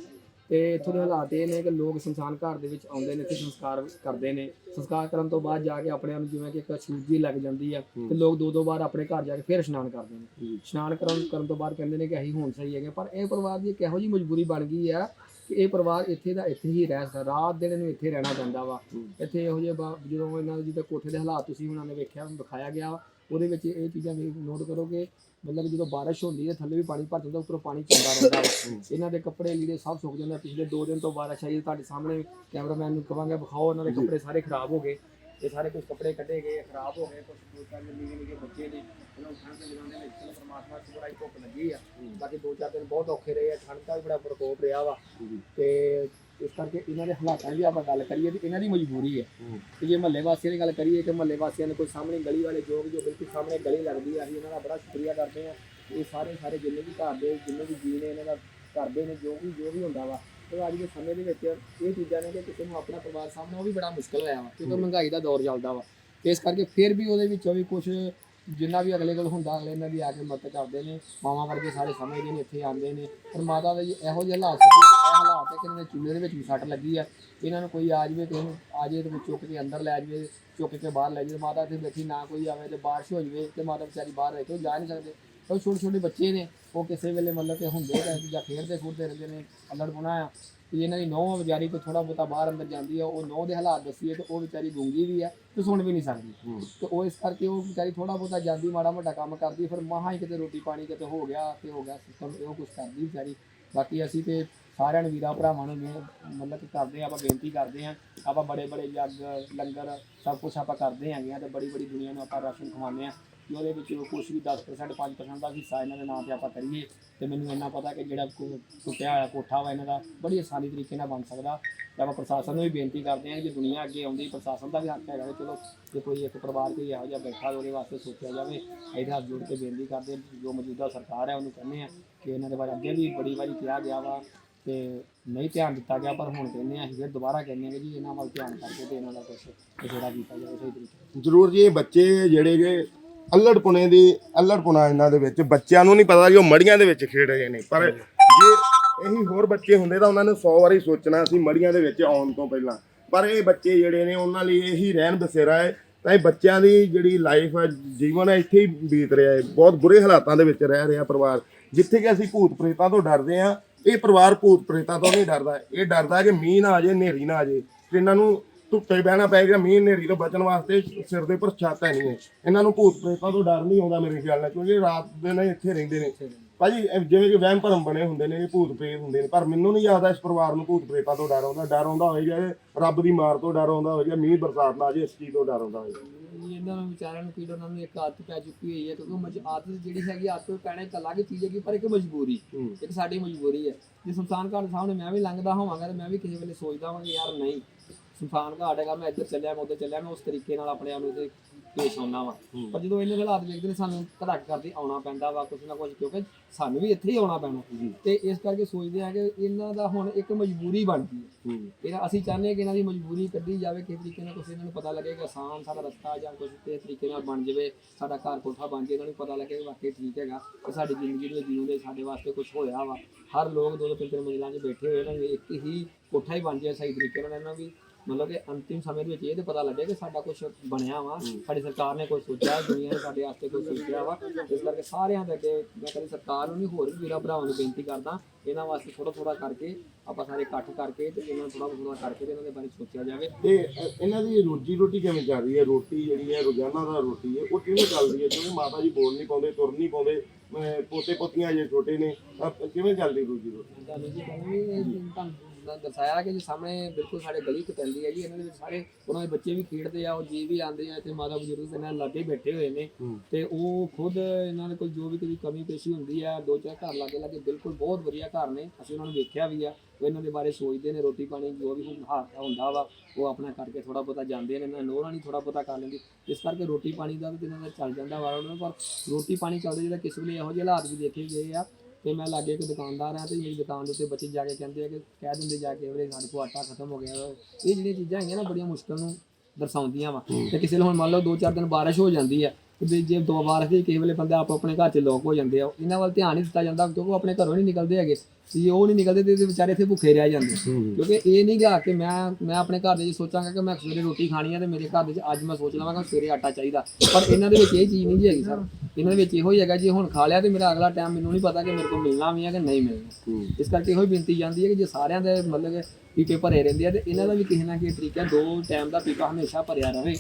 ਤੇ ਇੱਥੋਂ ਦੇ ਹਾਲਾਤ ਇਹ ਨੇ ਕਿ ਲੋਕ ਸੰਸਾਨ ਘਰ ਦੇ ਵਿੱਚ ਆਉਂਦੇ ਨੇ ਤੇ ਸੰਸਕਾਰ ਕਰਦੇ ਨੇ। ਸੰਸਕਾਰ ਕਰਨ ਤੋਂ ਬਾਅਦ ਜਾ ਕੇ ਆਪਣੇ ਆਪ ਨੂੰ ਜਿਵੇਂ ਕਿ ਇੱਕ ਛੂਤ ਜੀ ਲੱਗ ਜਾਂਦੀ ਆ ਤੇ ਲੋਕ ਦੋ ਦੋ ਵਾਰ ਆਪਣੇ ਘਰ ਜਾ ਕੇ ਫਿਰ ਇਸ਼ਨਾਨ ਕਰਦੇ ਨੇ। ਇਸ਼ਨਾਨ ਕਰਨ ਕਰਨ ਤੋਂ ਬਾਅਦ ਕਹਿੰਦੇ ਨੇ ਕਿ ਅਸੀਂ ਹੁਣ ਸਹੀ ਹੈਗੇ ਪਰ ਇਹ ਪਰਿਵਾਰ ਦੀ ਇੱਕ ਇਹੋ ਜਿਹੀ ਮਜਬੂਰੀ ਬਣ ਗਈ ਆ ਕਿ ਇਹ ਪਰਿਵਾਰ ਇੱਥੇ ਦਾ ਇੱਥੇ ਹੀ ਰਹਿ ਸਕਦਾ। ਰਾਤ ਦਿਨ ਨੂੰ ਇੱਥੇ ਰਹਿਣਾ ਪੈਂਦਾ ਵਾ। ਇੱਥੇ ਇਹੋ ਜਿਹੇ ਜਦੋਂ ਇਹਨਾਂ ਦੇ ਜਿੱਦਾਂ ਕੋਠੇ ਦੇ ਹਾਲਾਤ ਤੁਸੀਂ ਉਹਨਾਂ ਨੇ ਵੇਖਿਆ ਦਿਖਾਇਆ ਗਿਆ ਉਹਦੇ ਵਿੱਚ ਇਹ ਚੀਜ਼ਾਂ ਵੀ ਨੋਟ ਕਰੋਗੇ ਮਤਲਬ ਜਦੋਂ ਬਾਰਿਸ਼ ਹੁੰਦੀ ਹੈ ਥੱਲੇ ਵੀ ਪਾਣੀ ਭਰ ਜਾਂਦਾ ਉੱਪਰੋਂ ਪਾਣੀ ਚੱਲਦਾ ਰਹਿੰਦਾ ਵਾ। ਇਹਨਾਂ ਦੇ ਕੱਪੜੇ ਲੀੜੇ ਸਭ ਸੁੱਕ ਜਾਂਦੇ ਆ। ਪਿਛਲੇ 2 ਦਿਨ ਤੋਂ ਬਾਰਿਸ਼ ਆਈ ਹੈ, ਤੁਹਾਡੇ ਸਾਹਮਣੇ ਕੈਮਰਾਮੈਨ ਨੂੰ ਕਹਾਂਗੇ ਵਿਖਾਓ ਉਹਨਾਂ ਦੇ ਕੱਪੜੇ ਸਾਰੇ ਖਰਾਬ ਹੋ ਗਏ। ਇਹ ਸਾਰੇ ਕੁਝ ਕੱਪੜੇ ਕੱਢੇ ਗਏ ਖਰਾਬ ਹੋ ਗਏ ਕੁਝ ਲੋਕਾਂ ਦੇ ਨਿੱਕੇ ਨਿੱਕੇ ਬੱਚੇ ਨੇ। ਉਹਨਾਂ ਨੂੰ ਠੰਡ ਦੇ ਦਿਨਾਂ ਦੇ ਵਿੱਚ ਚਲੋ ਪਰਮਾਤਮਾ ਦੀ ਬੜਾਈ ਧੁੱਪ ਲੱਗੀ ਆ। ਬਾਕੀ 2-4 ਦਿਨ ਬਹੁਤ ਔਖੇ ਰਹੇ ਆ ਠੰਡ ਦਾ ਵੀ ਬੜਾ ਪ੍ਰਕੋਪ ਰਿਹਾ ਵਾ। ਤੇ ਇਸ ਕਰਕੇ ਇਹਨਾਂ ਦੇ ਹਾਲਾਤਾਂ ਦੀ ਆਪਾਂ ਗੱਲ ਕਰੀਏ ਤੇ ਇਹਨਾਂ ਦੀ ਮਜਬੂਰੀ ਹੈ। ਤੇ ਜੇ ਮਹੱਲੇ ਵਾਸੀਆਂ ਦੀ ਗੱਲ ਕਰੀਏ ਕਿ ਮਹੱਲੇ ਵਾਸੀਆਂ ਨੇ ਕੋਈ ਸਾਹਮਣੇ ਗਲੀ ਵਾਲੇ ਜੋ ਵੀ ਜੋ ਬਿਲਕੁਲ ਸਾਹਮਣੇ ਗਲੀ ਲੱਗਦੀ ਆ ਅਸੀਂ ਇਹਨਾਂ ਦਾ ਬੜਾ ਸ਼ੁਕਰੀਆ ਕਰਦੇ ਆ ਇਹ ਸਾਰੇ ਸਾਰੇ ਜਿੰਨੇ ਵੀ ਘਰ ਦੇ ਜਿੰਨੇ ਵੀ ਜੀ ਨੇ ਇਹਨਾਂ ਦਾ ਕਰਦੇ ਨੇ ਜੋ ਵੀ ਜੋ ਵੀ ਹੁੰਦਾ ਵਾ। ਤੇ ਅੱਜ ਦੇ ਸਮੇਂ ਦੇ ਵਿੱਚ ਇਹ ਚੀਜ਼ਾਂ ਨੇ ਕਿ ਕਿਸੇ ਨੂੰ ਆਪਣਾ ਪਰਿਵਾਰ ਸਾਹਮਣੇ ਉਹ ਵੀ ਬੜਾ ਮੁਸ਼ਕਲ ਹੋਇਆ ਵਾ ਕਿਉਂਕਿ ਮਹਿੰਗਾਈ ਦਾ ਦੌਰ ਚੱਲਦਾ ਵਾ। ਇਸ ਕਰਕੇ ਫਿਰ ਵੀ ਉਹਦੇ ਵਿੱਚੋਂ ਵੀ ਕੁਝ ਜਿੰਨਾ ਵੀ ਅਗਲੇ ਕੋਲ ਹੁੰਦਾ ਅਗਲੇ ਇਹਨਾਂ ਦੀ ਆ ਕੇ ਮਦਦ ਕਰਦੇ ਨੇ। ਮਾਵਾਂ ਵਰਗੇ ਸਾਰੇ ਸਮਝਦੇ ਨੇ ਇੱਥੇ ਆਉਂਦੇ ਨੇ। ਪਰ ਮਾਤਾ ਦੇ ਇਹੋ ਜਿਹੇ ਹਾਲਾਤ ਸੀ ਇਹ ਹਾਲਾਤ ਹੈ ਕਿ ਇਹਨਾਂ ਦੇ ਚੁੱਲ੍ਹੇ ਦੇ ਵਿੱਚ ਵੀ ਸੱਟ ਲੱਗੀ ਆ। ਇਹਨਾਂ ਨੂੰ ਕੋਈ ਆ ਜਾਵੇ ਕਿਸੇ ਨੂੰ ਆ ਜਾਵੇ ਤੇ ਕੋਈ ਚੁੱਕ ਕੇ ਅੰਦਰ ਲੈ ਜਾਵੇ ਚੁੱਕ ਕੇ ਬਾਹਰ ਲੈ ਜਾਵੇ। ਮਾਤਾ ਇੱਥੇ ਬੈਠੀ ਨਾ ਕੋਈ ਆਵੇ ਤੇ ਬਾਰਿਸ਼ ਹੋ ਜਾਵੇ ਤੇ ਮਾਤਾ ਵਿਚਾਰੀ ਬਾਹਰ ਰਹਿ ਕੇ ਉਹ ਜਾ ਨਹੀਂ ਸਕਦੇ। ਉਹ ਛੋਟੇ ਛੋਟੇ ਬੱਚੇ ਨੇ ਉਹ ਕਿਸੇ ਵੇਲੇ ਮਤਲਬ ਕਿ ਹੁੰਦੇ ਰਹਿੰਦੇ ਜਾਂ ਖੇਡਦੇ ਖੂਡਦੇ ਰਹਿੰਦੇ ਨੇ ਅਲੜ ਪੁਣਾ ਆ। ਤੇ ਇਹਨਾਂ ਦੀ ਨੌਂ ਵਿਚਾਰੀ ਤੋਂ ਥੋੜਾ ਬਹੁਤਾ ਬਾਹਰ ਅੰਦਰ ਜਾਂਦੀ ਆ ਉਹ ਨੌਂ ਦੇ ਹਾਲਾਤ ਦੱਸੀਏ ਤੇ ਉਹ ਵਿਚਾਰੀ ਗੂੰਗੀ ਵੀ ਆ ਤੇ ਸੁਣ ਵੀ ਨਹੀਂ ਸਕਦੀ। ਤੇ ਉਹ ਇਸ ਕਰਕੇ ਉਹ ਵਿਚਾਰੀ ਥੋੜਾ ਬਹੁਤਾ ਜਾਂਦੀ ਮਾੜਾ ਮੋਟਾ ਕੰਮ ਕਰਦੀ ਫਿਰ ਮਹਾ ਹੀ ਕਿਤੇ ਰੋਟੀ ਪਾਣੀ ਕਿਤੇ ਹੋ ਗਿਆ ਤੇ ਹੋ ਗਿਆ ਸਿਸਟਮ ਇਹ ਕੁਝ ਕਰਦੀ ਵਿਚਾਰੀ। ਬਾਕੀ ਅਸੀਂ ਤੇ ਸਾਰਿਆਂ ਨੂੰ ਵੀਰਾਂ ਭਰਾਵਾਂ ਨੂੰ ਮਿਹਰ- ਮਤਲਬ ਕਿ ਕਰਦੇ ਹਾਂ ਆਪਾਂ ਬੇਨਤੀ ਕਰਦੇ ਹਾਂ ਆਪਾਂ ਬੜੇ ਬੜੇ ਜੱਗ ਲੰਗਰ ਸਭ ਕੁਝ ਆਪਾਂ ਕਰਦੇ ਹੈਗੇ ਆ ਤੇ ਬੜੀ ਬੜੀ ਦੁਨੀਆ ਨੂੰ ਆਪਾਂ ਰਾਸ਼ਨ ਖਵਾਉਂਦੇ ਹਾਂ ਕਿ ਉਹਦੇ ਵਿੱਚ ਕੁਝ ਵੀ 10% 5% ਦਾ ਹਿੱਸਾ ਇਹਨਾਂ ਦੇ ਨਾਂ ਤੇ ਆਪਾਂ ਕਰੀਏ ਤੇ ਮੈਨੂੰ ਇੰਨਾ ਪਤਾ ਕਿ ਜਿਹੜਾ ਕੋ- ਟੁੱਟਿਆ ਹੋਇਆ ਕੋਠਾ ਵਾ ਇਹਨਾਂ ਦਾ ਬੜੀ ਆਸਾਨੀ ਤਰੀਕੇ ਨਾਲ ਬਣ ਸਕਦਾ ਤੇ ਆਪਾਂ ਪ੍ਰਸ਼ਾਸਨ ਨੂੰ ਵੀ ਬੇਨਤੀ ਕਰਦੇ ਹਾਂ ਕਿ ਜੇ ਦੁਨੀਆ ਅੱਗੇ ਆਉਂਦੀ ਪ੍ਰਸ਼ਾਸਨ ਦਾ ਵੀ ਹੱਕ ਹੈਗਾ ਵੀ ਚਲੋ ਜੇ ਕੋਈ ਇੱਕ ਪਰਿਵਾਰ ਕੋਈ ਇਹੋ ਜਿਹਾ ਬੈਠਾ ਉਹਦੇ ਵਾਸਤੇ ਸੋਚਿਆ ਜਾਵੇ ਇਹਦੇ ਹੱਥ ਜੋੜ ਕੇ ਬੇਨਤੀ ਕਰਦੇ ਹਾਂ, ਜੋ ਮੌਜੂਦਾ ਸਰਕਾਰ ਹੈ ਉਹਨੂੰ ਕਹਿੰਦੇ ਆ ਕਿ ਇਹਨਾਂ ਦੇ ਬਾਰੇ ਅੱਗੇ ਵੀ ਬੜੀ ਵਾਰੀ ਕਿਹਾ ਗਿਆ ਵਾ ਤੇ ਨਹੀਂ ਧਿਆਨ ਦਿੱਤਾ ਗਿਆ, ਪਰ ਹੁਣ ਕਹਿੰਦੇ ਆ ਅਸੀਂ ਦੁਬਾਰਾ ਕਹਿੰਦੇ ਆ ਜੀ ਇਹਨਾਂ ਵੱਲ ਧਿਆਨ ਕਰਕੇ ਤੇ ਇਹਨਾਂ ਦਾ ਕੁਝ ਜਿਹੜਾ ਕੀਤਾ ਜਾਵੇ ਸਹੀ ਤਰੀਕੇ ਜ਼ਰੂਰ ਜੀ, ਇਹ ਬੱਚੇ ਜਿਹੜੇ ਜੇ ਅਲੜਪੁਣੇ ਦੀ ਅਲੜਪੁਣਾ ਇਹਨਾਂ ਦੇ ਵਿੱਚ, ਬੱਚਿਆਂ ਨੂੰ ਨਹੀਂ ਪਤਾ ਕਿ ਉਹ ਮੜੀਆਂ ਦੇ ਵਿੱਚ ਖੇਡ ਰਹੇ ਨੇ, ਪਰ ਜੇ ਇਹੀ ਹੋਰ ਬੱਚੇ ਹੁੰਦੇ ਤਾਂ ਉਹਨਾਂ ਨੇ 100 ਵਾਰੀ ਸੋਚਣਾ ਸੀ ਮੜੀਆਂ ਦੇ ਵਿੱਚ ਆਉਣ ਤੋਂ ਪਹਿਲਾਂ। ਪਰ ਇਹ ਬੱਚੇ ਜਿਹੜੇ ਨੇ, ਉਹਨਾਂ ਲਈ ਇਹੀ ਰਹਿਣ ਬਸੇਰਾ ਹੈ, ਤਾਂ ਇਹ ਬੱਚਿਆਂ ਦੀ ਜਿਹੜੀ ਲਾਈਫ ਹੈ, ਜੀਵਨ ਹੈ, ਇੱਥੇ ਹੀ ਬੀਤ ਰਿਹਾ ਹੈ। ਬਹੁਤ ਬੁਰੇ ਹਾਲਾਤਾਂ ਦੇ ਵਿੱਚ ਰਹਿ ਰਿਹਾ ਪਰਿਵਾਰ। ਜਿੱਥੇ ਕਿ ਅਸੀਂ ਭੂਤ ਪ੍ਰੇਤਾਂ ਤੋਂ ਡਰਦੇ ਆਂ ਇਹ ਪਰਿਵਾਰ ਭੂਤ ਪ੍ਰੇਤਾਂ ਤੋਂ ਨਹੀਂ ਡਰਦਾ। ਇਹ ਡਰਦਾ ਕਿ ਮੀਂਹ ਨਾ ਆ ਜੇ ਹਨੇਰੀ ਨਾ ਆ ਜੇ ਤੇ ਇਹਨਾਂ ਨੂੰ ਧੁੱਪੇ ਬਹਿਣਾ ਪਏਗਾ ਮੀਂਹ, ਹਨੇਰੀ ਤੋਂ ਬਚਣ ਵਾਸਤੇ ਸਿਰ ਦੇ ਉੱਪਰ ਛੱਤ ਹੈ ਨਹੀਂ ਹੈ ਇਹਨਾਂ ਨੂੰ ਭੂਤ ਪ੍ਰੇਤਾਂ ਤੋਂ ਡਰ ਨਹੀਂ ਆਉਂਦਾ ਮੇਰੇ ਖਿਆਲ ਨਾਲ, ਕਿਉਂਕਿ ਰਾਤ ਦੇ ਨੇ ਇੱਥੇ ਰਹਿੰਦੇ ਨੇ। ਭਾਜੀ, ਇਹ ਜਿਵੇਂ ਕਿ ਵਹਿਮ ਭਰਮ ਬਣੇ ਹੁੰਦੇ ਨੇ, ਇਹ ਭੂਤ ਪ੍ਰੇਤ ਹੁੰਦੇ ਨੇ। ਪਰ ਮੈਨੂੰ ਨਹੀਂ ਯਾਦ ਇਸ ਪਰਿਵਾਰ ਨੂੰ ਭੂਤ ਪ੍ਰੇਤਾਂ ਤੋਂ ਡਰ ਆਉਂਦਾ। ਡਰ ਆਉਂਦਾ ਹੋਏਗਾ ਰੱਬ ਦੀ ਮਾਰ ਤੋਂ ਡਰ ਆਉਂਦਾ ਹੋਏਗਾ, ਮੀਂਹ ਬਰਸਾਤ ਨਾ ਆ ਜੇ ਇਸ ਚੀਜ਼ ਤੋਂ ਡਰ ਆਉਂਦਾ ਹੋਏਗਾ। ਇਹਨਾਂ ਨੂੰ ਵਿਚਾਰਿਆਂ ਨੂੰ ਕੀੜਾ ਉਹਨਾਂ ਨੂੰ ਇੱਕ ਆਦਤ ਪੈ ਚੁੱਕੀ ਹੋਈ ਹੈ ਕਿਉਂਕਿ ਮਜ ਆਦਤ ਜਿਹੜੀ ਹੈਗੀ ਆਦਤ ਪੈਣੇ ਇੱਕ ਅਲੱਗ ਚੀਜ਼ ਹੈਗੀ ਪਰ ਇੱਕ ਮਜਬੂਰੀ ਇੱਕ ਸਾਡੀ ਮਜਬੂਰੀ ਹੈ। ਜੇ ਸ਼ਮਸ਼ਾਨ ਘਾਟ ਸਾਹਮਣੇ ਮੈਂ ਵੀ ਲੰਘਦਾ ਹੋਵਾਂਗਾ ਤੇ ਮੈਂ ਵੀ ਕਿਸੇ ਵੇਲੇ ਸੋਚਦਾ ਹਾਂ ਕਿ ਯਾਰ ਨਹੀਂ ਸ਼ਮਸ਼ਾਨ ਘਾਟ ਹੈਗਾ ਮੈਂ ਇੱਧਰ ਚੱਲਿਆ ਮੈਂ ਉੱਧਰ ਚੱਲਿਆ ਮੈਂ ਉਸ ਤਰੀਕੇ ਨਾਲ ਆਪਣੇ ਆਪ ਨੂੰ ਤੇ ਪੇਸ਼ ਆਉਣਾ ਵਾ। ਪਰ ਜਦੋਂ ਇਹਨੇ ਹਾਲਾਤ ਵੇਖਦੇ ਨੇ ਸਾਨੂੰ ਧੜਕ ਕਰਦੀ ਆਉਣਾ ਪੈਂਦਾ ਵਾ ਕੁਛ ਨਾ ਕੁਛ ਕਿਉਂਕਿ ਸਾਨੂੰ ਵੀ ਇੱਥੇ ਹੀ ਆਉਣਾ ਪੈਣਾ। ਤੇ ਇਸ ਕਰਕੇ ਸੋਚਦੇ ਆ ਕਿ ਇਹਨਾਂ ਦਾ ਹੁਣ ਇੱਕ ਮਜਬੂਰੀ ਬਣ ਗਈ ਇਹਨਾਂ ਅਸੀਂ ਚਾਹੁੰਦੇ ਹਾਂ ਕਿ ਇਹਨਾਂ ਦੀ ਮਜਬੂਰੀ ਕੱਢੀ ਜਾਵੇ ਕਿਸੇ ਤਰੀਕੇ ਨਾਲ ਕੁਛ ਇਹਨਾਂ ਨੂੰ ਪਤਾ ਲੱਗੇ ਕਿ ਆਸਾਨ ਸਾਡਾ ਰਸਤਾ ਜਾਂ ਕੁਛ ਕਿਸੇ ਤਰੀਕੇ ਨਾਲ ਬਣ ਜਾਵੇ ਸਾਡਾ ਘਰ ਕੋਠਾ ਬਣ ਜਾਵੇ ਇਹਨਾਂ ਨੂੰ ਪਤਾ ਲੱਗੇ ਵਾਕਈ ਠੀਕ ਹੈਗਾ ਕਿ ਸਾਡੀ ਜ਼ਿੰਦਗੀ ਦੇ ਜੀਵਨ ਦੇ ਸਾਡੇ ਵਾਸਤੇ ਕੁਝ ਹੋਇਆ ਵਾ। ਹਰ ਲੋਕ ਦੋ ਦੋ ਤਿੰਨ ਤਿੰਨ ਮੰਜ਼ਿਲਾਂ 'ਚ ਬੈਠੇ ਹੋਏ ਨੂੰ ਇੱਕ ਹੀ ਕੋਠਾ ਹੀ ਬਣ ਜਾਏ ਸਹੀ ਤਰੀਕੇ ਨਾਲ ਇਹਨਾਂ ਵੀ। ਮਤਲਬ ਕਿ ਅੰਤਿਮ ਸਮੇਂ ਦੇ ਵਿੱਚ ਇਹ ਤੇ ਪਤਾ ਲੱਗੇ ਕਿ ਸਾਡਾ ਕੁਝ ਬਣਿਆ ਵਾ ਸਾਡੀ ਸਰਕਾਰ ਨੇ ਕੁਝ ਸੋਚਿਆ ਦੁਨੀਆ ਨੇ ਸਾਡੇ ਵਾਸਤੇ ਕੁਝ ਸੋਚਿਆ ਵਾ। ਇਸ ਕਰਕੇ ਸਾਰਿਆਂ ਦੇ ਅੱਗੇ ਮੈਂ ਕਦੇ ਸਰਕਾਰ ਨੂੰ ਨਹੀਂ ਹੋਰ ਵੀ ਵੀਰਾਂ ਭਰਾਵਾਂ ਨੂੰ ਬੇਨਤੀ ਕਰਦਾ ਇਹਨਾਂ ਵਾਸਤੇ ਥੋੜਾ ਥੋੜਾ ਕਰਕੇ ਆਪਾਂ ਸਾਰੇ ਇਕੱਠ ਕਰਕੇ ਤੇ ਇਹਨਾਂ ਨੂੰ ਥੋੜਾ ਥੋੜਾ ਕਰਕੇ ਤੇ ਇਹਨਾਂ ਦੇ ਬਾਰੇ ਸੋਚਿਆ ਜਾਵੇ। ਤੇ ਅ, ਇਹਨਾਂ ਦੀ ਰੋਜੀ ਰੋਟੀ ਕਿਵੇਂ ਚੱਲ ਰਹੀ ਹੈ? ਰੋਟੀ ਜਿਹੜੀ ਹੈ ਰੋਜ਼ਾਨਾ ਦਾ ਰੋਟੀ ਹੈ ਉਹ ਕਿਵੇਂ ਚੱਲਦੀ ਹੈ? ਕਿਉਂਕਿ ਮਾਤਾ ਜੀ ਬੋਲ ਨਹੀਂ ਪਾਉਂਦੇ ਤੁਰ ਨਹੀਂ ਪਾਉਂਦੇ ਪੋਤੇ ਪੋਤੀਆਂ ਜੇ ਛੋਟੇ ਨੇ ਤਾਂ ਕਿਵੇਂ ਚੱਲਦੀ ਰੋਜੀ ਰੋਟੀ ਤੁਹਾਨੂੰ ਜੀ ਕਹਿੰਦੇ ਵੀ ਇਹ ਤੁਹਾਨੂੰ ਦ- ਦਰਸਾਇਆ ਕਿ ਜੀ ਸਾਹਮਣੇ ਬਿਲਕੁਲ ਸਾਡੇ ਗਲੀ ਚ ਪੈਂਦੀ ਹੈ ਜੀ ਇਹਨਾਂ ਦੇ ਵਿੱਚ ਸਾਰੇ ਉਹਨਾਂ ਦੇ ਬੱਚੇ ਵੀ ਖੇਡਦੇ ਆ ਉਹ ਜੀ ਵੀ ਆਉਂਦੇ ਆ ਇੱਥੇ ਮਾਤਾ ਬਜ਼ੁਰਗ ਇਹਨਾਂ ਲਾਗੇ ਬੈਠੇ ਹੋਏ ਨੇ ਤੇ ਉਹ ਖੁਦ ਇਹਨਾਂ ਦੇ ਕੋਲ ਜੋ ਵੀ ਕੋਈ ਕਮੀ ਪੇਸ਼ੀ ਹੁੰਦੀ ਆ ਦੋ ਚਾਰ ਘਰ ਲਾਗੇ ਲਾਗੇ ਬਿਲਕੁਲ ਬਹੁਤ ਵਧੀਆ ਘਰ ਨੇ ਅਸੀਂ ਉਹਨਾਂ ਨੂੰ ਵੇਖਿਆ ਵੀ ਆ ਉਹ ਇਹਨਾਂ ਦੇ ਬਾਰੇ ਸੋਚਦੇ ਨੇ ਰੋਟੀ ਪਾਣੀ ਜੋ ਵੀ ਹੁਣ ਹਾ- ਹੁੰਦਾ ਵਾ ਉਹ ਆਪਣਾ ਕਰਕੇ ਥੋੜਾ ਬਹੁਤਾ ਜਾਂਦੇ ਨੇ ਨਾ ਨੋਰਾਂ ਨਹੀਂ ਥੋੜਾ ਬਹੁਤਾ ਕਰ ਲੈਂਦੀ ਇਸ ਕਰਕੇ ਰੋਟੀ ਪਾਣੀ ਦਾ ਵੀ ਇਹਨਾਂ ਦਾ ਚੱਲ ਜਾਂਦਾ ਵਾ ਉਹਨਾਂ ਪਰ ਰੋਟੀ ਪਾਣੀ ਚੱਲਦੇ ਜਿਹੜਾ ਕਿਸੇ ਵੇਲੇ ਇਹੋ ਜਿਹੇ ਹਾਲਾਤ ਵੀ ਦੇਖੇ ਗਏ ਆ ਤੇ ਮੈਂ ਲਾਗੇ ਇੱਕ ਦੁਕਾਨਦਾਰ ਆ ਤੇ ਮੇਰੀ ਦੁਕਾਨ ਦੇ ਉੱਤੇ ਬੱਚੇ ਜਾ ਕੇ ਕਹਿੰਦੇ ਆ ਕਿ ਕਹਿ ਦਿੰਦੇ ਜਾ ਕੇ ਵੀਰੇ ਸਾਡੇ ਕੋਲ ਆਟਾ ਖਤਮ ਹੋ ਗਿਆ ਵਾ। ਇਹ ਜਿਹੜੀਆਂ ਚੀਜ਼ਾਂ ਹੈਗੀਆਂ ਨਾ ਬੜੀਆਂ ਮੁਸ਼ਕਲ ਨੂੰ ਦਰਸਾਉਂਦੀਆਂ ਵਾ ਤੇ ਕਿਸੇ ਵੇਲੇ ਹੁਣ ਮੰਨ ਲਓ ਦੋ ਚਾਰ ਦਿਨ ਬਾਰਿਸ਼ ਹੋ ਜਾਂਦੀ ਆ ਤੇ ਜੇ ਦੋ ਬਾਰਿਸ਼ ਦੇ ਕਿਸੇ ਵੇਲੇ ਬੰਦੇ ਆਪ ਆਪਣੇ ਘਰ 'ਚ ਲੋਕ ਹੋ ਜਾਂਦੇ ਆ, ਇਹਨਾਂ ਵੱਲ ਧਿਆਨ ਨਹੀਂ ਦਿੱਤਾ ਜਾਂਦਾ ਕਿਉਂਕਿ ਉਹ ਆਪਣੇ ਘਰੋਂ ਨਹੀਂ ਨਿਕਲਦੇ ਹੈਗੇ ਜੇ ਉਹ ਨਹੀਂ ਨਿਕਲਦੇ ਤੇ ਇਹਦੇ ਵਿਚਾਰੇ ਇੱਥੇ ਭੁੱਖੇ ਰਹਿ ਜਾਂਦੇ। ਕਿਉਂਕਿ ਇਹ ਨਹੀਂ ਗਾ ਕਿ ਮੈਂ ਮੈਂ ਆਪਣੇ ਘਰ ਦੇ ਵਿੱਚ ਸੋਚਾਂਗਾ ਕਿ ਮੈਂ ਸਵੇਰੇ ਰੋਟੀ ਖਾਣੀ ਆ ਤੇ ਮੇਰੇ ਘਰ ਦੇ ਵਿੱਚ ਅੱਜ ਮੈਂ ਸੋਚ ਲਵਾਂਗਾ ਸਵੇਰੇ ਆਟਾ ਚਾਹੀਦਾ। ਪਰ ਇਹਨਾਂ ਦੇ ਵਿੱਚ ਇਹ ਚੀਜ਼ ਨਹੀਂ ਜੀ ਹੈਗੀ ਸਰ। ਇਹਨਾਂ ਦੇ ਵਿੱਚ ਇਹੋ ਹੀ ਹੈਗਾ ਜੇ ਹੁਣ ਖਾ ਲਿਆ ਤੇ ਮੇਰਾ ਅਗਲਾ ਟਾਈਮ ਮੈਨੂੰ ਨਹੀਂ ਪਤਾ ਕਿ ਮੇਰੇ ਕੋਲ ਮਿਲਣਾ ਵੀ ਆ ਕਿ ਨਹੀਂ ਮਿਲਣਾ। ਇਸ ਕਰਕੇ ਇਹੋ ਹੀ ਬੇਨਤੀ ਜਾਂਦੀ ਹੈ ਕਿ ਜੇ ਸਾਰਿਆਂ ਦੇ ਮਤਲਬ ਪੀਪੇ ਭਰੇ ਰਹਿੰਦੇ ਆ ਤੇ ਇਹਨਾਂ ਦਾ ਵੀ ਕਿਸੇ ਨਾ ਕਿਸੇ ਤਰੀਕਾ ਦੋ ਟਾਈਮ ਦਾ ਪੀਪਾ ਹਮੇਸ਼ਾ ਭਰਿਆ ਰਵੇ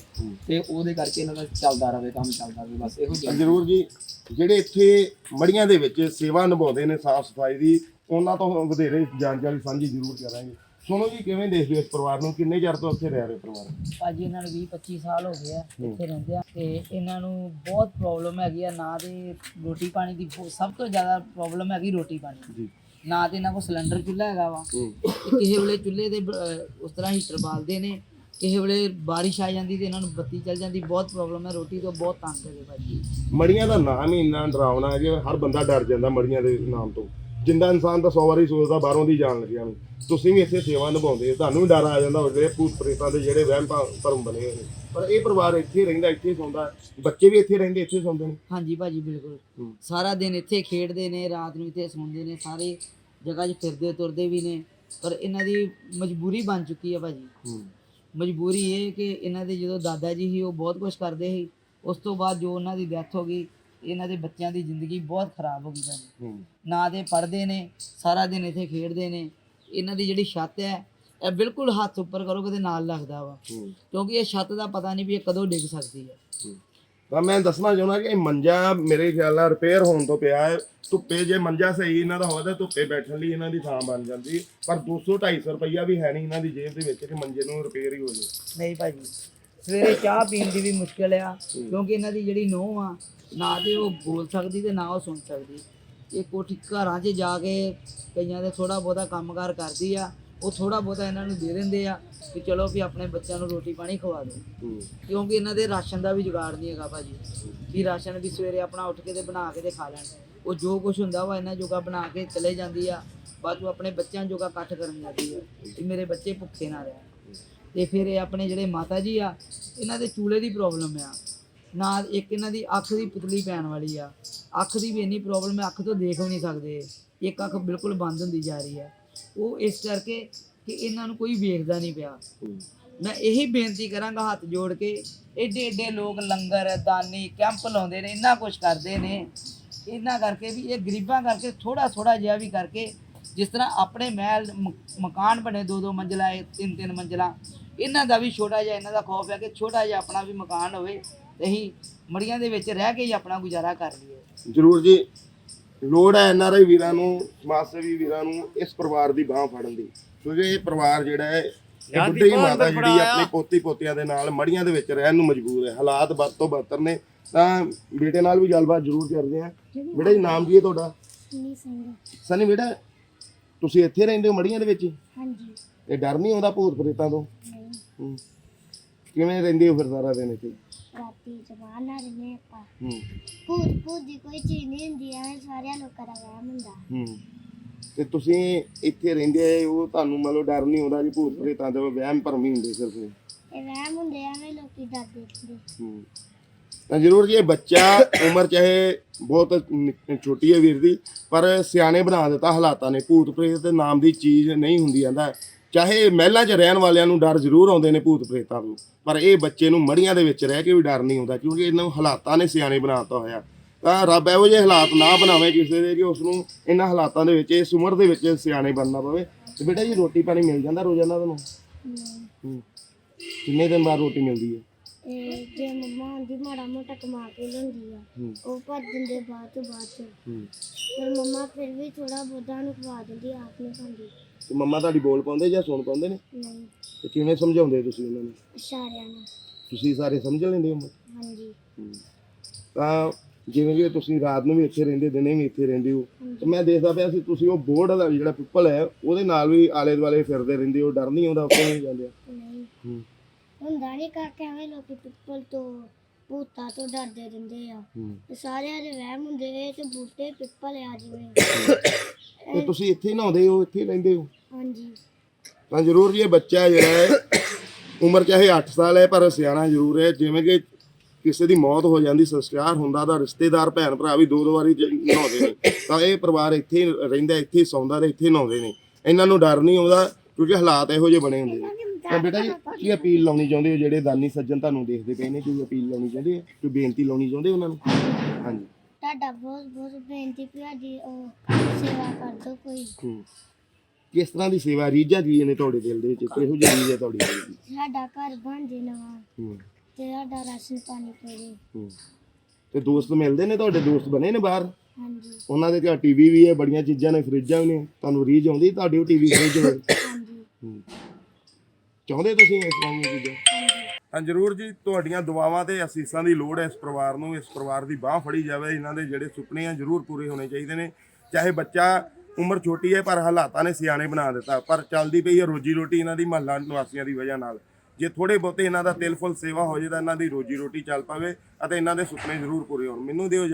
ਤੇ ਉਹਦੇ ਕਰਕੇ ਇਹਨਾਂ ਦਾ ਚੱਲਦਾ ਰਵੇ ਕੰਮ ਚੱਲਦਾ ਰਵੇ ਬਸ ਇਹੋ ਜਿਹਾ ਜ਼ਰੂਰ ਜੀ ਜਿਹੜੇ ਇੱਥੇ ਮੜੀਆਂ ਦੇ ਵਿੱਚ ਸੇਵਾ ਨਿਭਾਉਂਦੇ ਨੇ ਸਾਫ਼ ਸਫ਼ਾਈ ਦੀ ਉਹਨਾਂ ਤੋਂ ਵਧੇਰੇ ਜਾਣਕਾਰੀ ਸਾਂਝੀ ਜ਼ਰੂਰ ਕਰਾਂਗੇ। ਸੁਣੋ ਜੀ ਕਿਵੇਂ ਦੇਖਦੇ ਹੋ ਇਸ ਪਰਿਵਾਰ ਨੂੰ? ਕਿੰਨੇ ਚਿਰ ਤੋਂ ਇੱਥੇ ਰਹਿ ਰਹੇ ਪਰਿਵਾਰ? ਭਾਜੀ ਇਹਨਾਂ ਨੂੰ 20 25 ਸਾਲ ਹੋ ਗਏ ਆ ਇੱਥੇ ਰਹਿੰਦੇ ਆ ਤੇ ਇਹਨਾਂ ਨੂੰ ਬਹੁਤ ਪ੍ਰੋਬਲਮ ਹੈਗੀ ਆ। ਨਾ ਦੇ ਰੋਟੀ ਪਾਣੀ ਦੀ ਸਭ ਤੋਂ ਜ਼ਿਆਦਾ ਪ੍ਰੋਬਲਮ ਹੈਗੀ ਰੋਟੀ ਪਾਣੀ ਦੀ। ਨਾ ਤੇ ਇਹਨਾਂ ਕੋਲ ਸਿਲੰਡਰ ਚੁੱਲ੍ਹਾ ਹੈਗਾ ਵਾ। ਕਿਸੇ ਵੇਲੇ ਚੁੱਲ੍ਹੇ ਦੇ ਉਸ ਤਰ੍ਹਾਂ ਹੀਟਰ ਬਾਲਦੇ ਨੇ। ਕਿਸੇ ਵੇਲੇ ਬਾਰਿਸ਼ ਆ ਜਾਂਦੀ ਤੇ ਇਹਨਾਂ ਨੂੰ ਬੱਤੀ ਚੱਲ ਜਾਂਦੀ। ਬਹੁਤ ਪ੍ਰੋਬਲਮ ਹੈ ਰੋਟੀ ਤੋਂ ਬਹੁਤ ਤੰਗ ਹੈਗੇ ਭਾਜੀ। ਮੜੀਆਂ ਦਾ ਨਾਮ ਹੀ ਇੰਨਾ ਡਰਾਵਣਾ ਹੈ ਕਿ ਹਰ ਬੰਦਾ ਡਰ ਜਾਂਦਾ ਮੜੀਆਂ ਦੇ ਨਾਮ ਤੋਂ। ਜਿੰਦਾ ਇਨਸਾਨ ਤਾਂ 100 ਵਾਰੀ ਸੋਚਦਾ ਬਾਹਰੋਂ ਦੀ ਜਾਣ ਲੱਗਿਆ ਨੂੰ। ਤੁਸੀਂ ਵੀ ਇੱਥੇ ਸੇਵਾ ਨਿਭਾਉਂਦੇ ਤੁਹਾਨੂੰ ਵੀ ਡਰ ਆ ਜਾਂਦਾ ਹੋਵੇ ਭੂਤ ਪ੍ਰੇਤਾਂ ਦੇ ਜਿਹੜੇ ਵਹਿਮ ਭਾ- ਭਰਮ ਬਣੇ ਹੋਏ ਨੇ। ਪਰ ਇਹ ਪਰਿਵਾਰ ਇੱਥੇ ਰਹਿੰਦਾ ਇੱਥੇ ਸੌਂਦਾ ਬੱਚੇ ਵੀ ਇੱਥੇ ਰਹਿੰਦੇ ਇੱਥੇ ਸੌਂਦੇ ਨੇ। ਹਾਂਜੀ ਭਾਜੀ ਬਿਲਕੁਲ। ਸਾਰਾ ਦਿਨ ਇੱਥੇ ਖੇਡਦੇ ਨੇ ਰਾਤ ਨੂੰ ਇੱਥੇ ਸੌਂਦੇ ਨੇ ਸਾਰੇ ਜਗ੍ਹਾ 'ਚ ਫਿਰਦੇ ਤੁਰਦੇ ਵੀ ਨੇ। ਪਰ ਇਹਨਾਂ ਦੀ ਮਜਬੂਰੀ ਬਣ ਚੁੱਕੀ ਹੈ ਭਾਜੀ। ਮਜਬੂਰੀ ਇਹ ਕਿ ਇਹਨਾਂ ਦੇ ਜਦੋਂ ਦਾਦਾ ਜੀ ਸੀ ਉਹ ਬਹੁਤ ਕੁਝ ਕਰਦੇ ਸੀ। ਉਸ ਤੋਂ ਬਾਅਦ ਜੋ ਉਹਨਾਂ ਦੀ ਡੈਥ ਹੋ ਗਈ ਇਹਨਾਂ ਦੇ ਬੱਚਿਆਂ ਦੀ ਜ਼ਿੰਦਗੀ ਬਹੁਤ ਖਰਾਬ ਹੋ ਗਈ ਭਾਜੀ। ਨਾ ਦੇ ਪੜਦੇ ਨੇ ਸਾਰਾ ਦਿਨ ਇੱਥੇ ਖੇਡਦੇ ਨੇ। ਇਹਨਾਂ ਦੀ ਜਿਹੜੀ ਛੱਤ ਹੈ ਇਹ ਬਿਲਕੁਲ ਹੱਥ ਉੱਪਰ ਕਰੋ ਕਿਤੇ ਨਾਲ ਲੱਗਦਾ ਵਾ। ਕਿਉਂਕਿ ਇਹ ਛੱਤ ਦਾ ਪਤਾ ਨਹੀਂ ਵੀ ਇਹ ਕਦੋਂ ਡਿੱਗ ਸਕਦੀ ਹੈ। ਤਾਂ ਮੈਂ ਦੱਸਣਾ ਚਾਹੁੰਦਾ ਕਿ ਇਹ ਮੰਜਾ ਮੇਰੇ ਖਿਆਲ ਨਾਲ ਰਿਪੇਅਰ ਹੋਣ ਤੋਂ ਪਿਆ ਹੈ। ਧੁੱਪੇ ਜੇ ਮੰਜਾ ਸਹੀ ਇਹਨਾਂ ਦਾ ਹੋਵੇ ਤਾਂ ਧੁੱਪੇ ਬੈਠਣ ਲਈ ਇਹਨਾਂ ਦੀ ਥਾਂ ਬਣ ਜਾਂਦੀ। ਪਰ 200 250 ਰੁਪਈਆ ਵੀ ਹੈ ਨਹੀਂ ਇਹਨਾਂ ਦੀ ਜੇਬ ਦੇ ਵਿੱਚ ਕਿ ਮੰਜੇ ਨੂੰ ਰਿਪੇਅਰ ਹੀ ਹੋ ਜਾਵੇ। ਨਹੀਂ ਭਾਜੀ ਸਵੇਰੇ ਚਾਹ ਪੀਣ ਦੀ ਵੀ ਮੁਸ਼ਕਲ ਆ। ਕਿਉਂਕਿ ਇਹਨਾਂ ਦੀ ਜਿਹੜੀ ਨੂੰਹ ਆ ਨਾ ਤੇ ਉਹ ਬੋਲ ਸਕਦੀ ਤੇ ਨਾ ਉਹ ਸੁਣ ਸਕਦੀ। ਇਹ ਕੋਠੀ ਘਰਾਂ 'ਚ ਜਾ ਕੇ ਕਈਆਂ ਦੇ ਥੋੜਾ ਬਹੁਤਾ ਕੰਮਕਾਰ ਕਰਦੀ ਆ ਉਹ ਥੋੜਾ ਬਹੁਤਾ ਇਹਨਾਂ ਨੂੰ ਦੇ ਦਿੰਦੇ ਆ ਕਿ ਚਲੋ ਵੀ ਆਪਣੇ ਬੱਚਿਆਂ ਨੂੰ ਰੋਟੀ ਪਾਣੀ ਖਵਾ ਦਿਓ। ਕਿਉਂਕਿ ਇਹਨਾਂ ਦੇ ਰਾਸ਼ਨ ਦਾ ਵੀ ਜੁਗਾੜ ਨਹੀਂ ਹੈਗਾ ਭਾਜੀ। ਵੀ ਰਾਸ਼ਨ ਵੀ ਸਵੇਰੇ ਆਪਣਾ ਉੱਠ ਕੇ ਤੇ ਬਣਾ ਕੇ ਤੇ ਖਾ ਲੈਣ। ਉਹ ਜੋ ਕੁਝ ਹੁੰਦਾ ਵਾ ਇਹਨਾਂ ਜੋਗਾ ਬਣਾ ਕੇ ਚਲੇ ਜਾਂਦੀ ਆ ਬਾਅਦ ਚੋਂ ਆਪਣੇ ਬੱਚਿਆਂ ਜੋਗਾ ਇਕੱਠ ਕਰਨ ਜਾਂਦੀ ਆ ਕਿ ਮੇਰੇ ਬੱਚੇ ਭੁੱਖੇ ਨਾ ਰਹਿਣ। ਤੇ ਫਿਰ ਇਹ ਆਪਣੇ ਜਿਹੜੇ ਮਾਤਾ ਜੀ ਆ ਇਹਨਾਂ ਦੇ ਚੂਲੇ ਦੀ ਪ੍ਰੋਬਲਮ ਆ। ਨਾਲ ਇੱਕ ਇਹਨਾਂ ਦੀ ਅੱਖ ਦੀ ਪੁਤਲੀ ਪੈਣ ਵਾਲੀ ਆ। ਅੱਖ ਦੀ ਵੀ ਇੰਨੀ ਪ੍ਰੋਬਲਮ ਹੈ, ਅੱਖ ਤੋਂ ਦੇਖ ਵੀ ਨਹੀਂ ਸਕਦੇ। ਇੱਕ ਅੱਖ ਬਿਲਕੁਲ ਬੰਦ ਹੁੰਦੀ ਜਾ ਰਹੀ ਹੈ। ਉਹ ਇਸ ਕਰਕੇ ਕਿ ਇਹਨਾਂ ਨੂੰ ਕੋਈ ਵੇਖਦਾ ਨਹੀਂ ਪਿਆ। ਮੈਂ ਇਹੀ ਬੇਨਤੀ ਕਰਾਂਗਾ ਹੱਥ ਜੋੜ ਕੇ, ਏਡੇ ਏਡੇ ਲੋਕ ਲੰਗਰ, ਦਾਨੀ, ਕੈਂਪ ਲਾਉਂਦੇ ਨੇ, ਇੰਨਾ ਕੁਝ ਕਰਦੇ ਨੇ। ਇਹਨਾਂ ਕਰਕੇ ਵੀ, ਇਹ ਗਰੀਬਾਂ ਕਰਕੇ ਥੋੜਾ ਥੋੜਾ ਜਿਹਾ ਵੀ ਕਰਕੇ ਜਿਸ ਤਰ੍ਹਾਂ ਆਪਣੇ ਮਹਿਲ, ਮ- ਮਕਾਨ ਬਣੇ ਦੋ ਦੋ ਮੰਜ਼ਲਾ ਤਿੰਨ ਤਿੰਨ ਮੰਜ਼ਲਾ, ਇਹਨਾਂ ਦਾ ਵੀ ਛੋਟਾ ਜਿਹਾ, ਇਹਨਾਂ ਦਾ ਖੌਫ ਹੈ ਕਿ ਛੋਟਾ ਜਿਹਾ ਆਪਣਾ ਵੀ ਮਕਾਨ ਹੋਵੇ। ਤੇ ਅਸੀਂ ਮੜੀਆਂ ਦੇ ਵਿੱਚ ਰਹਿ ਕੇ ਹੀ ਆਪਣਾ ਗੁਜ਼ਾਰਾ ਕਰ ਲਈਏ। ਜ਼ਰੂਰ ਜੀ ਲੋੜ ਹੈ ਐਨਆਰਆਈ ਵੀਰਾਂ ਨੂੰ ਸਮਾਜ ਸੇਵੀ ਵੀਰਾਂ ਨੂੰ ਇਸ ਪਰਿਵਾਰ ਦੀ ਬਾਹ ਫੜਨ ਦੀ। ਕਿਉਂਕਿ ਇਹ ਪਰਿਵਾਰ ਜਿਹੜਾ ਹੈ ਇਹ ਬੁੱਢੀ ਮਾਤਾ ਜਿਹੜੀ ਆਪਣੀ ਪੋਤੀ ਪੋਤਿਆਂ ਦੇ ਨਾਲ ਮੜੀਆਂ ਦੇ ਵਿੱਚ ਰਹਿਣ ਨੂੰ ਮਜਬੂਰ ਹੈ। ਹਾਲਾਤ ਬਦ ਤੋਂ ਬਦਤਰ ਨੇ ਤਾਂ ਬੇਟੇ ਨਾਲ ਵੀ ਗੱਲਬਾਤ ਜ਼ਰੂਰ ਕਰਦੇ ਆ ਬੇਟਾ ਜੀ ਨਾਮ ਕੀ ਹੈ ਤੁਹਾਡਾ? ਨਹੀਂ ਸਿੰਘ ਸਨੀ ਬੇਟਾ ਤੁਸੀਂ ਇੱਥੇ ਰਹਿੰਦੇ ਹੋ ਮੜੀਆਂ ਦੇ ਵਿੱਚ? ਹਾਂਜੀ। ਤੇ ਡਰ ਨਹੀਂ ਆਉਂਦਾ ਭੂਤ ਪ੍ਰੇਤਾਂ ਤੋਂ। ਕਿਵੇਂ ਰਹਿੰਦੇ ਹੋ ਫਿਰ ਸਾਰਾ ਦਿਨ ਇੱਥੇ? ਰਾਤੀ ਜਵਾਨ ਨਾ ਰਹਿੰਦੇ ਆਪਾਂ। ਹੂੰ। ਭੂਤ ਭੂਤ ਦੀ ਕੋਈ ਚੀਜ਼ ਨਹੀਂ ਹੁੰਦੀ ਐ ਸਾਰਿਆਂ ਲੋਕਾਂ ਦਾ ਵਹਿਮ ਹੁੰਦਾ। ਹੂੰ। ਤੇ ਤੁਸੀਂ ਇੱਥੇ ਰਹਿੰਦੇ ਹੋ ਤੁਹਾਨੂੰ ਮਤਲਬ ਡਰ ਨਹੀਂ ਆਉਂਦਾ ਜੀ ਭੂਤ ਪ੍ਰੇਤਾਂ ਦੇ ਵਹਿਮ ਭਰਮ ਹੀ ਹੁੰਦੇ ਸਿਰਫ ਇਹ। ਇਹ ਵਹਿਮ ਹੁੰਦੇ ਐਵੇਂ ਲੋਕੀ ਡਰਦੇ ਹੁੰਦੇ। ਹੂੰ। ਤਾਂ ਜ਼ਰੂਰ ਜੀ ਇਹ ਬੱਚਾ ਉਮਰ ਚਾਹੇ ਬਹੁਤ ਨਿ- ਛੋਟੀ ਹੈ ਵੀਰ ਦੀ ਪਰ ਸਿਆਣੇ ਬਣਾ ਦਿੱਤਾ ਹਾਲਾਤਾਂ ਨੇ। ਭੂਤ ਪ੍ਰੇਤ ਦੇ ਨਾਮ ਦੀ ਚੀਜ਼ ਨਹੀਂ ਹੁੰਦੀ ਜਾਂਦਾ ਚਾਹੇ ਮਹਿਲਾਂ 'ਚ ਰਹਿਣ ਵਾਲਿਆਂ ਨੂੰ ਡਰ ਜ਼ਰੂਰ ਆਉਂਦੇ ਨੇ ਭੂਤ ਪ੍ਰੇਤਾਂ ਤੋਂ ਪਰ ਇਹ ਬੱਚੇ ਨੂੰ ਮੜੀਆਂ ਦੇ ਵਿੱਚ ਰਹਿ ਕੇ ਵੀ ਡਰ ਨਹੀਂ ਆਉਂਦਾ ਕਿਉਂਕਿ ਇਹਨਾਂ ਨੂੰ ਹਾਲਾਤਾਂ ਨੇ ਸਿਆਣੇ ਬਣਾਤਾ ਹੋਇਆ। ਤਾਂ ਰੱਬ ਇਹੋ ਜਿਹੇ ਹਾਲਾਤ ਨਾ ਬਣਾਵੇ ਕਿਸੇ ਦੇ ਕਿ ਉਸ ਨੂੰ ਇਹਨਾਂ ਹਾਲਾਤਾਂ ਦੇ ਵਿੱਚ ਇਸ ਉਮਰ ਦੇ ਵਿੱਚ ਸਿਆਣੇ ਬਣਨਾ ਪਵੇ। ਤੇ ਬੇਟਾ ਜੀ ਰੋਟੀ ਪਾਣੀ ਮਿਲ ਜਾਂਦਾ ਰੋਜ਼ਾਨਾ ਤੁਹਾਨੂੰ? ਹੂੰ। ਕਿੰਨੇ ਦਿਨ ਬਾਅਦ ਰੋਟੀ ਮਿਲਦੀ ਹੈ? ਇਹ ਜੇ ਮੰਮਾ ਆਂਦੀ ਮਾੜਾ ਮੋਟਾ ਕਮਾ ਕੇ ਲਿਆਉਂਦੀ ਆ ਹੂੰ। ਉਹ ਦਿੰਦੇ ਬਾਅਦ ਚ ਬਾਅਦ ਚ। ਹੂੰ। ਫਿਰ ਮੰਮਾ ਫਿਰ ਵੀ ਥੋੜਾ ਬਹੁਤਾ ਨੂੰ ਖਵਾ ਦਿੰਦੀ ਆਪ ਨਹੀਂ ਖਾਂਦੀ। ਤੇ ਮੰਮਾ ਤੁਹਾਡੀ ਬੋਲ ਪਾਉਂਦੇ ਜਾਂ ਸੁਣ ਪਾਉਂਦੇ ਨੇ? ਨਹੀਂ। ਤੇ ਕਿਵੇਂ ਸਮਝਾਉਂਦੇ ਤੁਸੀਂ ਉਹਨਾਂ ਨੂੰ? ਇਸ਼ਾਰਿਆਂ ਨਾਲ। ਤੁਸੀਂ ਸਾਰੇ ਸਮਝ ਲੈਂਦੇ ਹੋ? ਹਾਂਜੀ। ਤਾਂ ਜਿਵੇਂ ਕਿ ਤੁਸੀਂ ਰਾਤ ਨੂੰ ਵੀ ਇੱਥੇ ਰਹਿੰਦੇ ਦਿਨੇ ਵੀ ਇੱਥੇ ਰਹਿੰਦੇ ਹੋ। ਤੇ ਮੈਂ ਦੇਖਦਾ ਪਿਆ ਸੀ ਤੁਸੀਂ ਉਹ ਬੋਰਡ ਦਾ ਜਿਹੜਾ ਪਿੱਪਲ ਹੈ ਉਹਦੇ ਨਾਲ ਵੀ ਆਲੇ ਦੁਆਲੇ ਫਿਰਦੇ ਰਹਿੰਦੇ ਹੋ ਡਰ ਨਹੀਂ ਆਉਂਦਾ ਉੱਥੇ ਨਹੀਂ ਜਾਂਦੇ ਨਹੀਂ। ਹੂੰ। ਹੁੰਦਾ ਨਹੀਂ ਕਾਕੇ ਐਵੇਂ ਲੋਕੀ ਪਿੱਪਲ ਤੋਂ ਭੂਤਾਂ ਤੋਂ ਡਰਦੇ ਰਹਿੰਦੇ ਆ। ਹੂੰ। ਤੇ ਸਾਰਿਆਂ ਦੇ ਵਹਿਮ ਹੁੰਦੇ ਇਹ ਤੇ ਬੂਟੇ ਪਿੱਪਲ ਆ ਜਿਵੇਂ। ਤੇ ਤੁਸੀਂ ਇੱਥੇ ਹੀ ਨਹਾਉਂਦੇ ਹੋ ਇੱਥੇ ਹੀ ਰਹਿੰਦੇ ਹੋ? ਹਾਂਜੀ। ਤਾਂ ਜ਼ਰੂਰ ਜੀ ਇਹ ਬੱਚਾ ਜਿਹੜਾ ਹੈ ਉਮਰ ਚਾਹੇ 8 ਸਾਲ ਹੈ ਪਰ ਸਿਆਣਾ ਜ਼ਰੂਰ ਹੈ। ਜਿਵੇਂ ਕਿ ਕਿਸੇ ਦੀ ਮੌਤ ਹੋ ਜਾਂਦੀ ਸੰਸਕਾਰ ਹੁੰਦਾ ਤਾਂ ਰਿਸ਼ਤੇਦਾਰ ਭੈਣ ਭਰਾ ਵੀ ਦੋ ਦੋ ਵਾਰੀ ਜ- ਨਹਾਉਂਦੇ ਨੇ। ਤਾਂ ਇਹ ਪਰਿਵਾਰ ਇੱਥੇ ਹੀ ਰਹਿੰਦਾ ਇੱਥੇ ਹੀ ਸੌਂਦਾ ਤੇ ਇੱਥੇ ਹੀ ਨਹਾਉਂਦੇ ਨੇ। ਇਹਨਾਂ ਨੂੰ ਡਰ ਨਹੀਂ ਆਉਂਦਾ ਕਿਉਂਕਿ ਹਾਲਾਤ ਇਹੋ ਜਿਹੇ ਬਣੇ ਹੁੰਦੇ ਨੇ। ਤਾਂ ਬੇਟਾ ਜੀ ਕੀ ਅਪੀਲ ਲਾਉਣੀ ਚਾਹੁੰਦੇ ਹੋ? ਜਿਹੜੇ ਦਾਨੀ ਸੱਜਣ ਤੁਹਾਨੂੰ ਦੇਖਦੇ ਪਏ ਨੇ ਕੋਈ ਅਪੀਲ ਲਾਉਣੀ ਚਾਹੁੰਦੇ ਆ? ਕੋਈ ਬੇਨਤੀ ਲਾਉਣੀ ਚਾਹੁੰਦੇ ਉਹਨਾਂ ਨੂੰ? ਹਾਂਜੀ। ਤੁਹਾਡਾ ਬਹੁਤ ਬਹੁਤ ਬੇਨਤੀ ਵੀ ਸਾਡੀ ਉਹ ਸੇਵਾ ਕਰ ਦਿਓ ਕੋਈ। ਹੂੰ। ਕਿਸ ਤਰ੍ਹਾਂ ਦੀ ਸੇਵਾ ਰੀਝਾਂ ਕੀ ਨੇ ਤੁਹਾਡੇ ਦਿਲ ਦੇ ਵਿੱਚ? ਕਿਹੋ ਜਿਹੀ ਰੀਝ ਹੈ ਤੁਹਾਡੀ ਦਿਲ ਦੀ? ਸਾਡਾ ਘਰ ਬਣ ਜੇ ਨਵਾਂ ਹੂੰ। ਤੇ ਸਾਡਾ ਰਾਸ਼ਨ ਪਾਣੀ ਹੂੰ। ਤੇ ਦੋਸਤ ਮਿਲਦੇ ਨੇ ਤੁਹਾਡੇ? ਦੋਸਤ ਬਣੇ ਨੇ ਬਾਹਰ? ਹਾਂਜੀ। ਉਹਨਾਂ ਦੇ ਘਰ ਟੀਵੀ ਵੀ ਹੈ ਬੜੀਆਂ ਚੀਜ਼ਾਂ ਨੇ ਫਰਿੱਜਾਂ ਵੀ ਨੇ। ਤੁਹਾਨੂੰ ਰੀਝ ਆਉਂਦੀ ਤੁਹਾਡੇ ਉਹ ਟੀਵੀ ਫਰਿੱਜ ਹੋਵੇ ਹਾਂਜੀ। ਹੂੰ। ਚਾਹੁੰਦੇ ਤੁਸੀਂ ਇਸ ਤਰ੍ਹਾਂ ਚੀਜ਼ਾਂ? ਹਾਂ, ਜ਼ਰੂਰ ਜੀ, ਤੁਹਾਡੀਆਂ ਦੁਆਵਾਂ ਤੇ ਅਸੀਸਾਂ ਦੀ ਲੋੜ ਹੈ ਇਸ ਪਰਿਵਾਰ ਨੂੰ, ਇਸ ਪਰਿਵਾਰ ਦੀ ਬਾਹ ਫੜੀ ਜਾਵੇ, ਇਹਨਾਂ ਦੇ ਜਿਹੜੇ ਸੁਪਨੇ ਆ ਜ਼ਰੂਰ ਪੂਰੇ ਹੋਣੇ ਚਾਹੀਦੇ ਨੇ। ਚਾਹੇ ਬੱਚਾ ਉਮਰ ਛੋਟੀ ਹੈ, ਪਰ ਹਾਲਾਤਾਂ ਨੇ ਸਿਆਣੇ ਬਣਾ ਦਿੱਤਾ, ਪਰ ਚੱਲਦੀ ਪਈ ਹੈ ਰੋਜੀ ਰੋਟੀ ਇਹਨਾਂ ਦੀ ਮਹੱਲਾ ਨਿਵਾਸੀਆਂ ਦੀ ਵਜ੍ਹਾ ਨਾਲ। ਜੇ ਥੋੜੇ ਬਹੁਤੇ ਇਹਨਾਂ ਦਾ ਤਿਲ ਫੁੱਲ ਸੇਵਾ ਹੋ ਜੇ ਤਾਂ ਇਹਨਾਂ ਦੀ ਰੋਜੀ ਰੋਟੀ ਚੱਲ ਪਾਵੇ ਅਤੇ ਇਹਨਾਂ ਦੇ ਸੁਪਨੇ ਜ਼ਰੂਰ ਪੂਰੇ ਹੋਣ। ਮੈਨੂੰ ਦਿਓ